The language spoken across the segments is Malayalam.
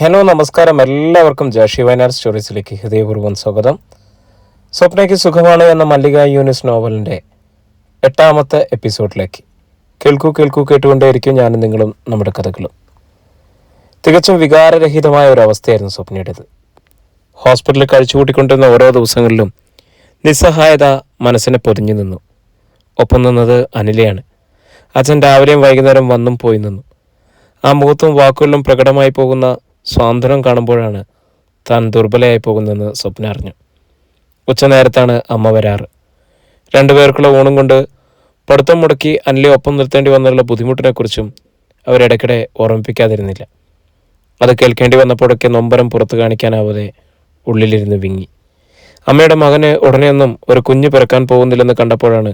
ഹലോ നമസ്കാരം. എല്ലാവർക്കും ജാഷി വയനാട് സ്റ്റോറീസിലേക്ക് ഹൃദയപൂർവം സ്വാഗതം. സ്വപ്നയ്ക്ക് സുഖമാണ് എന്ന മല്ലിക യൂനിസ് നോവലിന്റെ എട്ടാമത്തെ എപ്പിസോഡിലേക്ക്. കേൾക്കൂ കേൾക്കൂ കേട്ടുകൊണ്ടേയിരിക്കും ഞാനും നിങ്ങളും നമ്മുടെ കഥകളും. തികച്ചും വികാരരഹിതമായ ഒരു അവസ്ഥയായിരുന്നു സ്വപ്നയുടേത്. ഹോസ്പിറ്റലിൽ കഴിച്ചുകൂട്ടിക്കൊണ്ടിരുന്ന ഓരോ ദിവസങ്ങളിലും നിസ്സഹായത മനസ്സിനെ പൊതിഞ്ഞു നിന്നു. ഒപ്പം നിന്നത് അനിലയാണ്. അച്ഛൻ രാവിലെയും വൈകുന്നേരം വന്നും പോയി നിന്നു. ആ മുഖത്തും വാക്കുകളിലും പ്രകടമായി പോകുന്ന സ്വാതന്ത്ര്യം കാണുമ്പോഴാണ് താൻ ദുർബലയായി പോകുന്നതെന്ന് സ്വപ്ന അറിഞ്ഞു. ഉച്ചനേരത്താണ് അമ്മ വരാറ്. രണ്ടുപേർക്കുള്ള ഊണും കൊണ്ട് പഠിത്തം മുടക്കി അനിലെ ഒപ്പം നിർത്തേണ്ടി വന്നുള്ള ബുദ്ധിമുട്ടിനെക്കുറിച്ചും അവരിടയ്ക്കിടെ ഓർമ്മിപ്പിക്കാതിരുന്നില്ല. അത് കേൾക്കേണ്ടി വന്നപ്പോഴൊക്കെ നൊമ്പരം പുറത്തു കാണിക്കാനാവാതെ ഉള്ളിലിരുന്ന് വിങ്ങി. അമ്മയുടെ മകന് ഉടനെയൊന്നും ഒരു കുഞ്ഞ് പിറക്കാൻ പോകുന്നില്ലെന്ന് കണ്ടപ്പോഴാണ്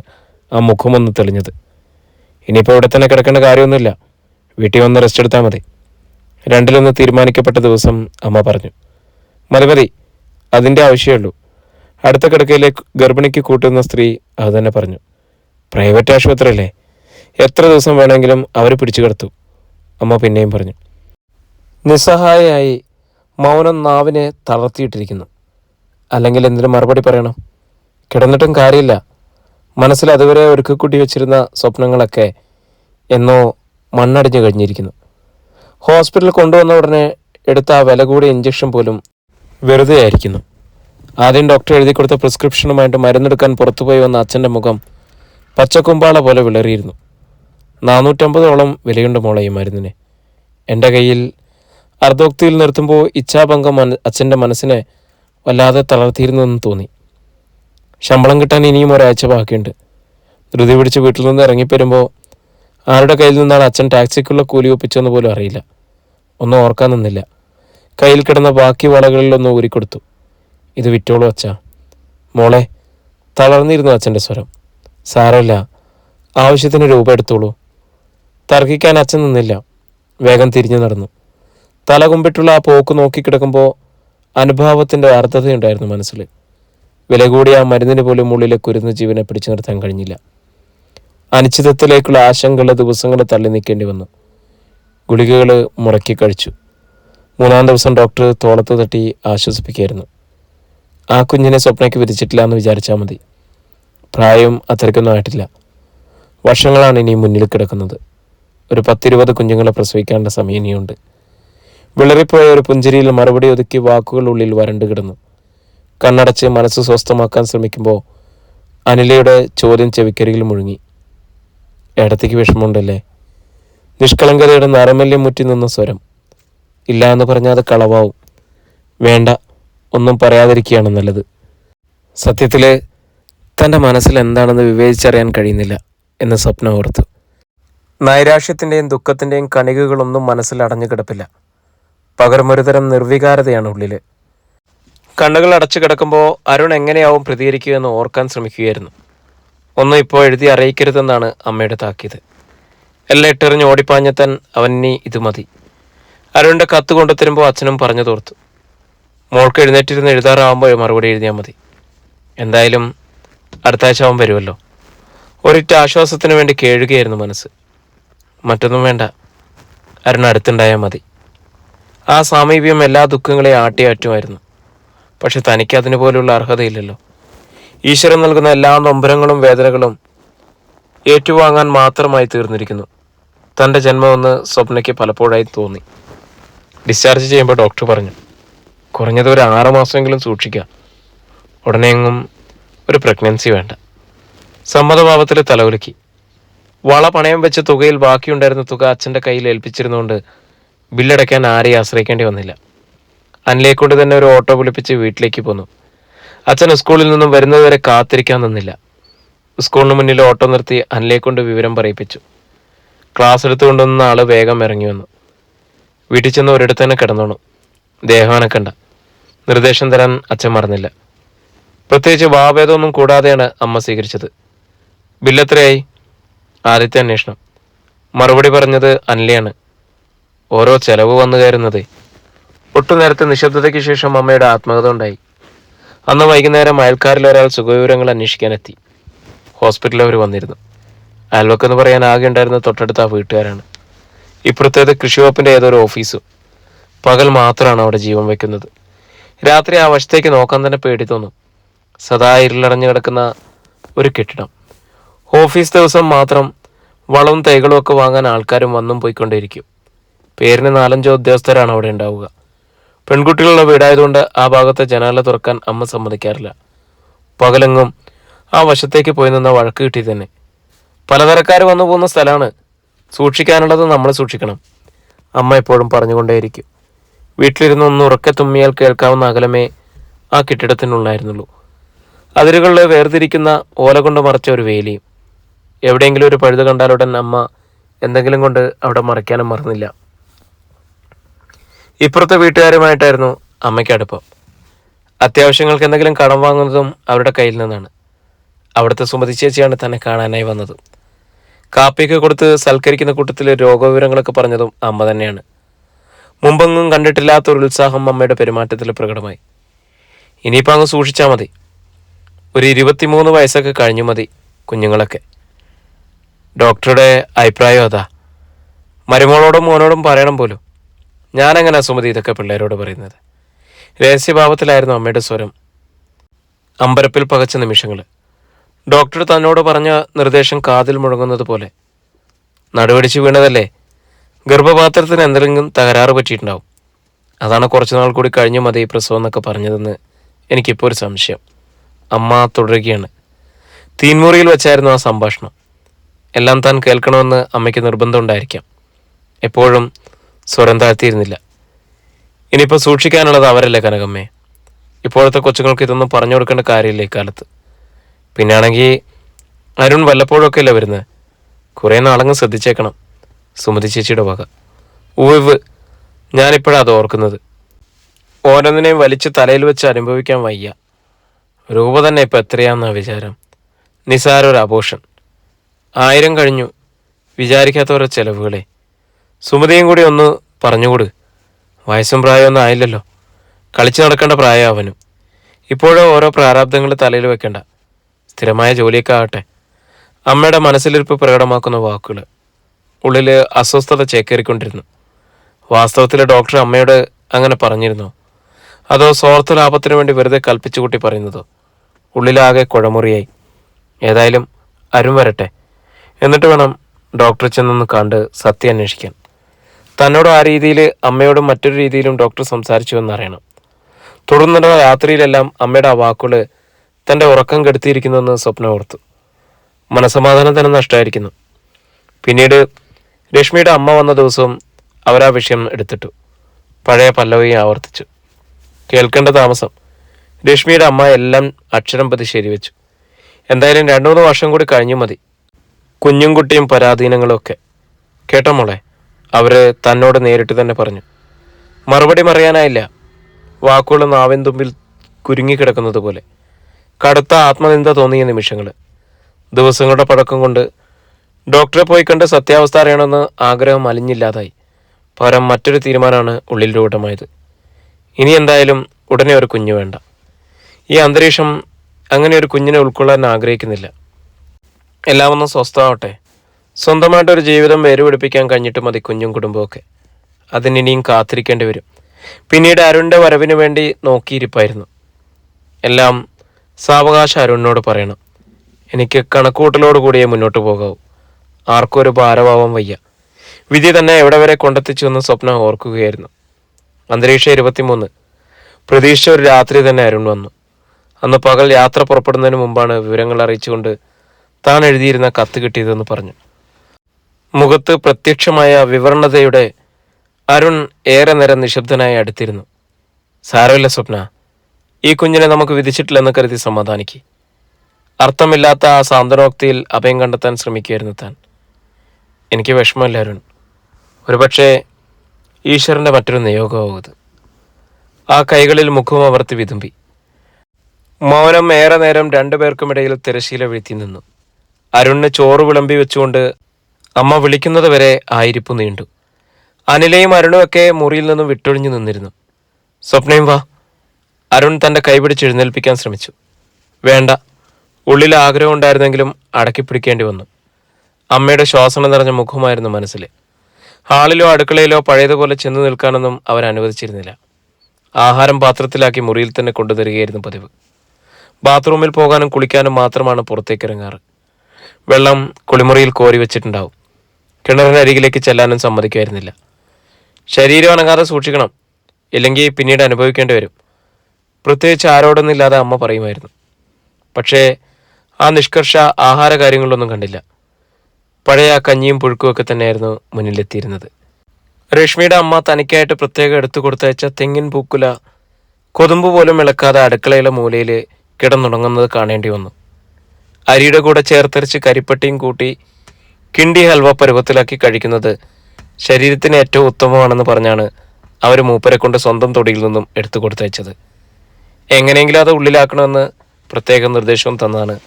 ആ മുഖമൊന്ന് തെളിഞ്ഞത്. ഇനിയിപ്പോൾ ഇവിടെ തന്നെ കിടക്കേണ്ട കാര്യമൊന്നുമില്ല. വീട്ടിൽ വന്ന് റെസ്റ്റ് എടുത്താൽ മതി. രണ്ടിലൊന്ന് തീരുമാനിക്കപ്പെട്ട ദിവസം അമ്മ പറഞ്ഞു മതി അതിന്റെ ആവശ്യമുള്ളൂ. അടുത്ത കിടക്കയിലെ ഗർഭിണിക്ക് കൂട്ടുന്ന സ്ത്രീ അത് തന്നെ പറഞ്ഞു പ്രൈവറ്റ് ആശുപത്രിയല്ലേ? എത്ര ദിവസം വേണമെങ്കിലും അവർ പിടിച്ചു കിടത്തു. അമ്മ പിന്നെയും പറഞ്ഞു നിസ്സഹായയായി മൗനം നാവിനെ തളർത്തിയിട്ടിരിക്കുന്നു. അല്ലെങ്കിൽ എന്തിനു മറുപടി പറയണം? കിടന്നിട്ടും കാര്യമില്ല. മനസ്സിൽ അതുവരെ ഒരുക്കിക്കൂട്ടി വെച്ചിരുന്ന സ്വപ്നങ്ങളൊക്കെ എന്നോ മണ്ണടിഞ്ഞു കഴിഞ്ഞിരിക്കുന്നു. ഹോസ്പിറ്റലിൽ കൊണ്ടുവന്ന ഉടനെ എടുത്ത ആ വില കൂടിയ ഇഞ്ചക്ഷൻ പോലും വെറുതെ ആയിരിക്കുന്നു. ആദ്യം ഡോക്ടർ എഴുതി കൊടുത്ത പ്രിസ്ക്രിപ്ഷനുമായിട്ട് മരുന്നെടുക്കാൻ പുറത്തുപോയി വന്ന അച്ഛന്റെ മുഖം പച്ചക്കുമ്പാള പോലെ വിളറിയിരുന്നു. നാനൂറ്റമ്പതോളം വിലയുണ്ട് മോളെ ഈ മരുന്നിന്. എന്റെ കയ്യിൽ അർദ്ധോക്തിയിൽ നിർത്തുമ്പോൾ ഇച്ഛാഭംഗം മന അച്ഛന്റെ മനസ്സിനെ വല്ലാതെ തളർത്തിയിരുന്നെന്ന് തോന്നി. ശമ്പളം കിട്ടാൻ ഇനിയും ഒരാഴ്ച ബാക്കിയുണ്ട്. ധൃതി പിടിച്ച് വീട്ടിൽ നിന്ന് ഇറങ്ങിപ്പെരുമ്പോൾ ആരുടെ കയ്യിൽ നിന്നാണ് അച്ഛൻ ടാക്സിക്കുള്ള കൂലി ഒപ്പിച്ചെന്ന് പോലും അറിയില്ല. ഒന്നും ഓർക്കാൻ നിന്നില്ല. കയ്യിൽ കിടന്ന ബാക്കി വളകളിലൊന്ന് ഊരിക്കൊടുത്തു. ഇത് വിറ്റോളൂ അച്ഛ. മോളെ തളർന്നിരുന്നു അച്ഛന്റെ സ്വരം. സാരമില്ല ആവശ്യത്തിന് രൂപ എടുത്തോളൂ. തർക്കിക്കാൻ അച്ഛൻ നിന്നില്ല. വേഗം തിരിഞ്ഞു നടന്നു. തല കുമ്പിട്ടുള്ള ആ പോക്ക് നോക്കിക്കിടക്കുമ്പോൾ അനുഭാവത്തിന്റെ അർത്ഥതയുണ്ടായിരുന്നു മനസ്സിൽ. വില കൂടിയ ആ മരുന്നിന് പോലും ഉള്ളിലെ കുരുന്ന് ജീവനെ പിടിച്ചു നിർത്താൻ കഴിഞ്ഞില്ല. അനിശ്ചിതത്തിലേക്കുള്ള ആശങ്കയുള്ള ദിവസങ്ങളെ തള്ളി നിൽക്കേണ്ടി വന്നു. ഗുളികകൾ മുറക്കി കഴിച്ചു. മൂന്നാം ദിവസം ഡോക്ടർ തോളത്ത് തട്ടി ആശ്വസിപ്പിക്കുകയായിരുന്നു. ആ കുഞ്ഞിനെ സ്വപ്നയ്ക്ക് വിധിച്ചിട്ടില്ല എന്ന് വിചാരിച്ചാൽ മതി. പ്രായം അത്രയ്ക്കൊന്നും ആയിട്ടില്ല. വർഷങ്ങളാണ് ഇനി മുന്നിൽ കിടക്കുന്നത്. ഒരു പത്തിരുപത് കുഞ്ഞുങ്ങളെ പ്രസവിക്കേണ്ട സമയം ഇനിയുണ്ട്. വിളറിപ്പോയ ഒരു പുഞ്ചിരിയിൽ മറുപടി ഒതുക്കി വാക്കുകൾ ഉള്ളിൽ വരണ്ടു കിടന്നു. കണ്ണടച്ച് മനസ്സ് സ്വസ്ഥമാക്കാൻ ശ്രമിക്കുമ്പോൾ അനിലയുടെ ചോദ്യം ചെവിക്കരികിൽ മുഴുങ്ങി. ഇടത്തേക്ക് വിഷമമുണ്ടല്ലേ? നിഷ്കളങ്കതയുടെ നരമല്യം മുറ്റി നിന്ന സ്വരം. ഇല്ല എന്ന് പറഞ്ഞാൽ അത് കളവാവും. വേണ്ട ഒന്നും പറയാതിരിക്കുകയാണ് നല്ലത്. സത്യത്തിൽ തന്റെ മനസ്സിൽ എന്താണെന്ന് വിവേചിച്ചറിയാൻ കഴിയുന്നില്ല എന്ന് സ്വപ്നം ഓർത്തു. നൈരാശ്യത്തിന്റെയും ദുഃഖത്തിന്റെയും കണികകളൊന്നും മനസ്സിൽ അടഞ്ഞു കിടപ്പില്ല. പകരം ഒരുതരം നിർവികാരതയാണ് ഉള്ളിൽ കണ്ണുകൾ അടച്ചു കിടക്കുമ്പോൾ അരുൺ എങ്ങനെയാവും പ്രതികരിക്കുക എന്ന് ഓർക്കാൻ ശ്രമിക്കുകയായിരുന്നു. ഒന്നും ഇപ്പോൾ എഴുതി അറിയിക്കരുതെന്നാണ് അമ്മയുടെ താക്കീത്. എല്ലാം ഇട്ടെറിഞ്ഞ് ഓടിപ്പാഞ്ഞത്താൻ അവനി ഇത് മതി. അരുണിന്റെ കത്ത് കൊണ്ടുത്തരുമ്പോൾ അച്ഛനും പറഞ്ഞു തോർത്തു മോൾക്ക് എഴുന്നേറ്റിരുന്ന് എഴുതാറാവുമ്പോൾ മറുപടി എഴുതിയാൽ മതി. എന്തായാലും അടുത്ത ആഴ്ച അവൻ വരുമല്ലോ. ഒരിറ്റ ആശ്വാസത്തിന് വേണ്ടി കേഴുകയായിരുന്നു മനസ്സ്. മറ്റൊന്നും വേണ്ട. അരുൺ അടുത്തുണ്ടായാൽ മതി. ആ സാമീപ്യം എല്ലാ ദുഃഖങ്ങളെയും ആട്ടിയാറ്റുമായിരുന്നു പക്ഷെ തനിക്ക് അതിനുപോലുള്ള അർഹതയില്ലല്ലോ. ഈശ്വരൻ നൽകുന്ന എല്ലാ നൊമ്പരങ്ങളും വേദനകളും ഏറ്റുവാങ്ങാൻ മാത്രമായി തീർന്നിരിക്കുന്നു. തന്റെ ജന്മമെന്ന് സ്വപ്നയ്ക്ക് പലപ്പോഴായി തോന്നി. ഡിസ്ചാർജ് ചെയ്യുമ്പോൾ ഡോക്ടർ പറഞ്ഞു കുറഞ്ഞത് ഒരു ആറ് മാസമെങ്കിലും സൂക്ഷിക്കുക. ഉടനെയെങ്ങും ഒരു പ്രഗ്നൻസി വേണ്ട. സമ്മതഭാവത്തിൽ തലകുലുക്കി. വള പണയം വെച്ച തുകയിൽ ബാക്കിയുണ്ടായിരുന്ന തുക അച്ഛന്റെ കയ്യിൽ ഏൽപ്പിച്ചിരുന്നുകൊണ്ട് ബില്ലടയ്ക്കാൻ ആരെയും ആശ്രയിക്കേണ്ടി വന്നില്ല. അനിലേക്കൊണ്ട് കൊണ്ട് തന്നെ ഒരു ഓട്ടോ വിളിപ്പിച്ച് വീട്ടിലേക്ക് പോന്നു. അച്ഛൻ സ്കൂളിൽ നിന്നും വരുന്നതുവരെ കാത്തിരിക്കാൻ നിന്നില്ല. സ്കൂളിന് മുന്നിൽ ഓട്ടോ നിർത്തി അനിലേക്കൊണ്ട് കൊണ്ട് വിവരം പറയിപ്പിച്ചു. ക്ലാസ് എടുത്തു കൊണ്ടുവന്ന ആൾ വേഗം ഇറങ്ങി വന്നു. വീട്ടിൽ ചെന്ന് ഒരിടത്ത് തന്നെ കിടന്നോണു. ദേഹാനക്കണ്ട നിർദ്ദേശം തരാൻ അച്ഛൻ മറന്നില്ല. പ്രത്യേകിച്ച് വാഭേദമൊന്നും കൂടാതെയാണ് അമ്മ സ്വീകരിച്ചത്. ബില്ലെത്രയായി? ആദ്യത്തെ അന്വേഷണം. മറുപടി പറഞ്ഞത് അനിലയാണ്. ഓരോ ചെലവ് വന്നു കയറുന്നതേ. ഒട്ടു നേരത്തെ നിശബ്ദതയ്ക്ക് ശേഷം അമ്മയുടെ ആത്മകഥ ഉണ്ടായി. അന്ന് വൈകുന്നേരം അയൽക്കാരിൽ ഒരാൾ സുഖവിവരങ്ങൾ അന്വേഷിക്കാനെത്തി ഹോസ്പിറ്റലിൽ അവർ വന്നിരുന്നു. അയൽവക്കെന്ന് പറയാൻ ആകെ ഉണ്ടായിരുന്ന തൊട്ടടുത്ത ആ വീട്ടുകാരാണ്. ഇപ്പുറത്തേത് കൃഷി വകുപ്പിന്റെ ഏതൊരു ഓഫീസും. പകൽ മാത്രമാണ് അവിടെ ജീവൻ വെക്കുന്നത്. രാത്രി ആ വശത്തേക്ക് നോക്കാൻ തന്നെ പേടി തോന്നും. സദാ ഇരുളടഞ്ഞു കിടക്കുന്ന ഒരു കെട്ടിടം. ഓഫീസ് ദിവസം മാത്രം വളവും തൈകളും ഒക്കെ വാങ്ങാൻ ആൾക്കാരും വന്നും പോയിക്കൊണ്ടേയിരിക്കും. പേരിന് നാലഞ്ചോ ഉദ്യോഗസ്ഥരാണ് അവിടെ ഉണ്ടാവുക. പെൺകുട്ടികളുള്ള വീടായതുകൊണ്ട് ആ ഭാഗത്തെ ജനാല തുറക്കാൻ അമ്മ സമ്മതിക്കാറില്ല. പകലെങ്ങും ആ വശത്തേക്ക് പോയി നിന്ന വഴക്ക് കിട്ടി തന്നെ. പലതരക്കാർ വന്നു പോകുന്ന സ്ഥലമാണ്. സൂക്ഷിക്കാനുള്ളത് നമ്മൾ സൂക്ഷിക്കണം. അമ്മ എപ്പോഴും പറഞ്ഞുകൊണ്ടേയിരിക്കും. വീട്ടിലിരുന്ന് ഒന്ന് ഉറക്കെ തുമ്മിയാൽ കേൾക്കാവുന്ന അകലമേ ആ കെട്ടിടത്തിനുള്ളായിരുന്നുള്ളൂ. അതിരുകളിൽ വേർതിരിക്കുന്ന ഓല കൊണ്ട് മറച്ച ഒരു വേലിയും എവിടെയെങ്കിലും ഒരു പഴുത് കണ്ടാലുടൻ അമ്മ എന്തെങ്കിലും കൊണ്ട് അവിടെ മറയ്ക്കാനും മറന്നില്ല. ഇപ്പുറത്തെ വീട്ടുകാരുമായിട്ടായിരുന്നു അമ്മയ്ക്ക് അടുപ്പം. അത്യാവശ്യങ്ങൾക്ക് എന്തെങ്കിലും കടം വാങ്ങുന്നതും അവരുടെ കയ്യിൽ നിന്നാണ്. അവിടുത്തെ സുമതി ചേച്ചിയാണ് തന്നെ കാണാനായി വന്നത്. കാപ്പിയൊക്കെ കൊടുത്ത് സൽക്കരിക്കുന്ന കൂട്ടത്തിൽ രോഗവിവരങ്ങളൊക്കെ പറഞ്ഞതും അമ്മ തന്നെയാണ്. മുമ്പെങ്ങും കണ്ടിട്ടില്ലാത്ത ഒരു ഉത്സാഹം അമ്മയുടെ പെരുമാറ്റത്തിൽ പ്രകടമായി. ഇനിയിപ്പോൾ അങ്ങ് സൂക്ഷിച്ചാൽ മതി. ഒരു ഇരുപത്തിമൂന്ന് വയസ്സൊക്കെ കഴിഞ്ഞു മതി കുഞ്ഞുങ്ങളൊക്കെ. ഡോക്ടറുടെ അഭിപ്രായം അതാ. മരുമോളോടും മോനോടും പറയണം പോലും. ഞാനെങ്ങനെ സുമതി ഇതൊക്കെ പിള്ളേരോട് പറയുന്നത്. രഹസ്യഭാവത്തിലായിരുന്നു അമ്മയുടെ സ്വരം. അമ്പരപ്പിൽ പകച്ച നിമിഷങ്ങൾ ഡോക്ടർ തന്നോട് പറഞ്ഞ നിർദ്ദേശം കാതിൽ മുഴങ്ങുന്നത് പോലെ. നടുവടിച്ച് വീണതല്ലേ? ഗർഭപാത്രത്തിന് എന്തെങ്കിലും തകരാറ് പറ്റിയിട്ടുണ്ടാവും. അതാണ് കുറച്ചു നാൾ കൂടി കഴിഞ്ഞു മതി പ്രസവം എന്നൊക്കെ പറഞ്ഞതെന്ന് എനിക്കിപ്പോൾ ഒരു സംശയം. അമ്മ തുടരുകയാണ്. തീൻമുറിയിൽ വെച്ചായിരുന്നു ആ സംഭാഷണം. എല്ലാം താൻ കേൾക്കണമെന്ന് അമ്മയ്ക്ക് നിർബന്ധമുണ്ടായിരിക്കാം എപ്പോഴും സ്വരം താഴ്ത്തിയിരുന്നില്ല. ഇനിയിപ്പോൾ സൂക്ഷിക്കാനുള്ളത് അവരല്ലേ കനകമ്മേ? ഇപ്പോഴത്തെ കൊച്ചുങ്ങൾക്ക് ഇതൊന്നും പറഞ്ഞു കൊടുക്കേണ്ട കാര്യമില്ല ഇക്കാലത്ത് പിന്നാണെങ്കിൽ അരുൺ വല്ലപ്പോഴൊക്കെ അല്ലേ വരുന്നത് കുറേ നാളങ്ങ് ശ്രദ്ധിച്ചേക്കണം. സുമതി ചേച്ചിയുടെ വക. ഉവ് ഞാനിപ്പോഴാണ് അത് ഓർക്കുന്നത്. ഓരോന്നിനെയും വലിച്ച് തലയിൽ വെച്ച് അനുഭവിക്കാൻ വയ്യ. രൂപ തന്നെ ഇപ്പം എത്രയാന്നാ വിചാരം. നിസാര ഒരു അബോഷൻ ആയിരം കഴിഞ്ഞു. വിചാരിക്കാത്തവരുടെ ചെലവുകളെ. സുമതിയും കൂടി ഒന്ന് പറഞ്ഞുകൂട്. വയസ്സും പ്രായമൊന്നും ആയില്ലല്ലോ. കളിച്ചു നടക്കേണ്ട പ്രായം അവനും. ഇപ്പോഴോ ഓരോ പ്രാരാബ്ദങ്ങൾ തലയിൽ വെക്കണ്ട. സ്ഥിരമായ ജോലിയൊക്കെ ആകട്ടെ അമ്മയുടെ മനസ്സിലിരിപ്പ് പ്രകടമാക്കുന്ന വാക്കുകൾ ഉള്ളിൽ അസ്വസ്ഥത ചേക്കേറിക്കൊണ്ടിരുന്നു. വാസ്തവത്തിൽ ഡോക്ടർ അമ്മയോട് അങ്ങനെ പറഞ്ഞിരുന്നോ? അതോ സ്വാർത്ഥ ലാഭത്തിനു വേണ്ടി വെറുതെ കൽപ്പിച്ചു കൂട്ടി പറയുന്നതോ? ഉള്ളിലാകെ കുഴമുറിയായി. ഏതായാലും അരും വരട്ടെ. എന്നിട്ട് വേണം ഡോക്ടറെ ചെന്നൊന്ന് കണ്ട് സത്യം അന്വേഷിക്കാൻ. തന്നോട് ആ രീതിയിൽ അമ്മയോടും മറ്റൊരു രീതിയിലും ഡോക്ടർ സംസാരിച്ചു എന്നറിയണം തുടർന്നുള്ള രാത്രിയിലെല്ലാം അമ്മയുടെ ആ വാക്കുകൾ തന്റെ ഉറക്കം കെടുത്തിയിരിക്കുന്നുവെന്ന് സ്വപ്നം ഓർത്തു. മനസമാധാനം തന്നെ നഷ്ടമായിരിക്കുന്നു. പിന്നീട് രശ്മിയുടെ അമ്മ വന്ന ദിവസവും അവരാ വിഷയം എടുത്തിട്ടു. പഴയ പല്ലവി ആവർത്തിച്ചു. കേൾക്കേണ്ട താമസം. രശ്മിയുടെ അമ്മ എല്ലാം അക്ഷരം പതി ശരിവെച്ചു. എന്തായാലും രണ്ടു മൂന്ന് വർഷം കൂടി കഴിഞ്ഞു മതി. കുഞ്ഞും കുട്ടിയും പരാധീനങ്ങളും ഒക്കെ. കേട്ടോ മോളെ? അവർ തന്നോട് നേരിട്ട് തന്നെ പറഞ്ഞു. മറുപടി മറിയാനായില്ല വാക്കുകൾ നാവിൻ തുമ്പിൽ കുരുങ്ങിക്കിടക്കുന്നത് പോലെ കടുത്ത ആത്മനിന്ദ തോന്നിയ നിമിഷങ്ങൾ ദിവസങ്ങളുടെ പഴക്കം കൊണ്ട് ഡോക്ടറെ പോയി കണ്ട് സത്യാവസ്ഥ അറിയണമെന്ന് ആഗ്രഹം അലിഞ്ഞില്ലാതായി. പകരം മറ്റൊരു തീരുമാനമാണ് ഉള്ളിൽ രൂഢമായത് ഇനി എന്തായാലും ഉടനെ ഒരു കുഞ്ഞു വേണ്ട. ഈ അന്തരീക്ഷം അങ്ങനെ ഒരു കുഞ്ഞിനെ ഉൾക്കൊള്ളാൻ ആഗ്രഹിക്കുന്നില്ല. എല്ലാം ഒന്ന് സ്വസ്ഥമാവട്ടെ. സ്വന്തമായിട്ടൊരു ജീവിതം വേരുപിടിപ്പിക്കാൻ കഴിഞ്ഞിട്ട് മതി കുഞ്ഞും കുടുംബമൊക്കെ അതിനിനിയും കാത്തിരിക്കേണ്ടി വരും. പിന്നീട് അരുണിന്റെ വരവിന് വേണ്ടി നോക്കിയിരിപ്പായിരുന്നു. എല്ലാം സാവകാശം അരുണിനോട് പറയണം. എനിക്ക് കണക്കൂട്ടലോട് കൂടിയേ മുന്നോട്ട് പോകാവൂ. ആർക്കും ഒരു ഭാരഭാവം വയ്യ. വിധി തന്നെ എവിടെ വരെ കൊണ്ടെത്തിച്ചു എന്ന് സ്വപ്നം ഓർക്കുകയായിരുന്നു. അന്തരീക്ഷം ഇരുപത്തിമൂന്ന്. പ്രതീക്ഷിച്ച ഒരു രാത്രി തന്നെ അരുൺ വന്നു. അന്ന് പകൽ യാത്ര പുറപ്പെടുന്നതിന് മുമ്പാണ് വിവരങ്ങൾ അറിയിച്ചുകൊണ്ട് താൻ എഴുതിയിരുന്ന കത്ത് കിട്ടിയതെന്ന് പറഞ്ഞു. മുഖത്ത് പ്രത്യക്ഷമായ വിവരണതയുടെ അരുൺ ഏറെ നേരം നിശബ്ദനായി അടുത്തിരുന്നു. സാരമില്ല സ്വപ്ന. ഈ കുഞ്ഞിനെ നമുക്ക് വിധിച്ചിട്ടില്ലെന്ന് കരുതി സമാധാനിക്കി. അർത്ഥമില്ലാത്ത ആ സാന്ത്വനോക്തിയിൽ അഭയം കണ്ടെത്താൻ ശ്രമിക്കുകയായിരുന്നു താൻ. എനിക്ക് വിഷമമില്ല അരുൺ. ഒരുപക്ഷെ ഈശ്വരന്റെ മറ്റൊരു നിയോഗമാവും ഇത് ആ കൈകളിൽ മുഖം അവർത്തി വിതുമ്പി. മൗനം ഏറെ നേരം രണ്ടുപേർക്കുമിടയിൽ തിരശീല വീഴ്ത്തി നിന്നു. അരുണിന് ചോറ് വിളമ്പി വെച്ചുകൊണ്ട് അമ്മ വിളിക്കുന്നത് വരെ ആയിരിപ്പ് നീണ്ടു. അനിലയും അരുണുമൊക്കെ മുറിയിൽ നിന്നും വിട്ടൊഴിഞ്ഞു നിന്നിരുന്നു. സ്വപ്നയും വാ. അരുൺ തന്റെ കൈപിടിച്ച് എഴുന്നേൽപ്പിക്കാൻ ശ്രമിച്ചു. വേണ്ട ഉള്ളിൽ ആഗ്രഹം ഉണ്ടായിരുന്നെങ്കിലും അടക്കി പിടിക്കേണ്ടി വന്നു. അമ്മയുടെ ശ്വാസനം നിറഞ്ഞ മുഖമായിരുന്നു മനസ്സിൽ ഹാളിലോ അടുക്കളയിലോ പഴയതുപോലെ ചെന്ന് നിൽക്കാനൊന്നും അവർ അനുവദിച്ചിരുന്നില്ല. ആഹാരം പാത്രത്തിലാക്കി മുറിയിൽ തന്നെ കൊണ്ടുതരികയായിരുന്നു പതിവ്. ബാത്റൂമിൽ പോകാനും കുളിക്കാനും മാത്രമാണ് പുറത്തേക്ക് ഇറങ്ങാറ് വെള്ളം കുളിമുറിയിൽ കോരി വെച്ചിട്ടുണ്ടാവും. കിണറിനരികിലേക്ക് ചെല്ലാനും സമ്മതിക്കുമായിരുന്നില്ല. ശരീരം അനങ്ങാതെ സൂക്ഷിക്കണം ഇല്ലെങ്കിൽ പിന്നീട് അനുഭവിക്കേണ്ടി വരും. പ്രത്യേകിച്ച് ആരോടൊന്നില്ലാതെ അമ്മ പറയുമായിരുന്നു. പക്ഷേ ആ നിഷ്കർഷ ആഹാര കാര്യങ്ങളൊന്നും കണ്ടില്ല. പഴയ ആ കഞ്ഞിയും പുഴുക്കും ഒക്കെ തന്നെയായിരുന്നു മുന്നിലെത്തിയിരുന്നത്. രശ്മിയുടെ അമ്മ തനിക്കായിട്ട് പ്രത്യേകം എടുത്തു കൊടുത്തയച്ച തെങ്ങിൻ പൂക്കുല കൊതുമ്പ് പോലും ഇളക്കാതെ അടുക്കളയിലെ മൂലയിൽ കിടന്നുണങ്ങുന്നത് കാണേണ്ടി വന്നു. അരിയുടെ കൂടെ ചേർത്തരച്ച് കരിപ്പട്ടിയും കൂട്ടി കിണ്ടി ഹൽവ പരുവത്തിലാക്കി കഴിക്കുന്നത് ശരീരത്തിന് ഏറ്റവും ഉത്തമമാണെന്ന് പറഞ്ഞാണ് അവർ മൂപ്പരെ കൊണ്ട് സ്വന്തം തൊടിയിൽ നിന്നും എടുത്തു കൊടുത്തയച്ചത്. എങ്ങനെയെങ്കിലും അത് ഉള്ളിലാക്കണമെന്ന് പ്രത്യേക നിർദ്ദേശവും തന്നാണ്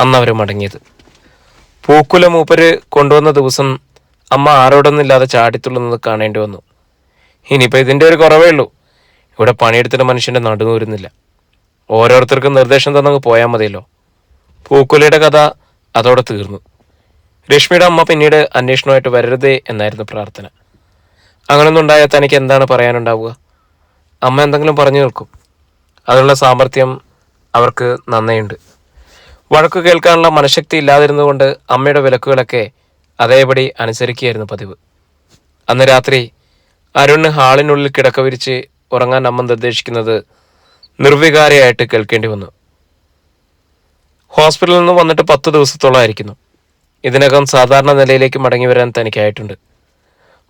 അന്ന് അവർ മടങ്ങിയത്. പൂക്കുല മൂപ്പര് കൊണ്ടുവന്ന ദിവസം അമ്മ ആരോടൊന്നുമില്ലാതെ ചാടിത്തുള്ളുന്നത് കാണേണ്ടി വന്നു. ഇനിയിപ്പോൾ ഇതിന്റെ ഒരു കുറവേ ഉള്ളൂ. ഇവിടെ പണിയെടുത്തിട്ട് മനുഷ്യന്റെ നടുനൂരുന്നില്ല ഓരോരുത്തർക്കും നിർദ്ദേശം തന്നങ്ങ് പോയാൽ മതിയല്ലോ. പൂക്കുലയുടെ കഥ അതോടെ തീർന്നു. രശ്മിയുടെ അമ്മ പിന്നീട് അന്വേഷണമായിട്ട് വരരുതേ എന്നായിരുന്നു പ്രാർത്ഥന. അങ്ങനെയൊന്നും ഉണ്ടായാൽ തനിക്ക് എന്താണ് പറയാനുണ്ടാവുക? അമ്മ എന്തെങ്കിലും പറഞ്ഞു നിൽക്കും അതിനുള്ള സാമർഥ്യം അവർക്ക് നന്നേയുണ്ട്. വഴക്ക് കേൾക്കാനുള്ള മനഃശക്തി ഇല്ലാതിരുന്നുകൊണ്ട് അമ്മയുടെ വിലക്കുകളൊക്കെ അതേപടി അനുസരിക്കുകയായിരുന്നു പതിവ്. അന്ന് രാത്രി അരുണ് ഹാളിനുള്ളിൽ കിടക്ക വിരിച്ച് ഉറങ്ങാൻ അമ്മ നിർദ്ദേശിക്കുന്നത് നിർവികാരയായിട്ട് കേൾക്കേണ്ടി വന്നു. ഹോസ്പിറ്റലിൽ നിന്ന് വന്നിട്ട് പത്ത് ദിവസത്തോളമായിരിക്കുന്നു ഇതിനകം സാധാരണ നിലയിലേക്ക് മടങ്ങി വരാൻ തനിക്കായിട്ടുണ്ട്.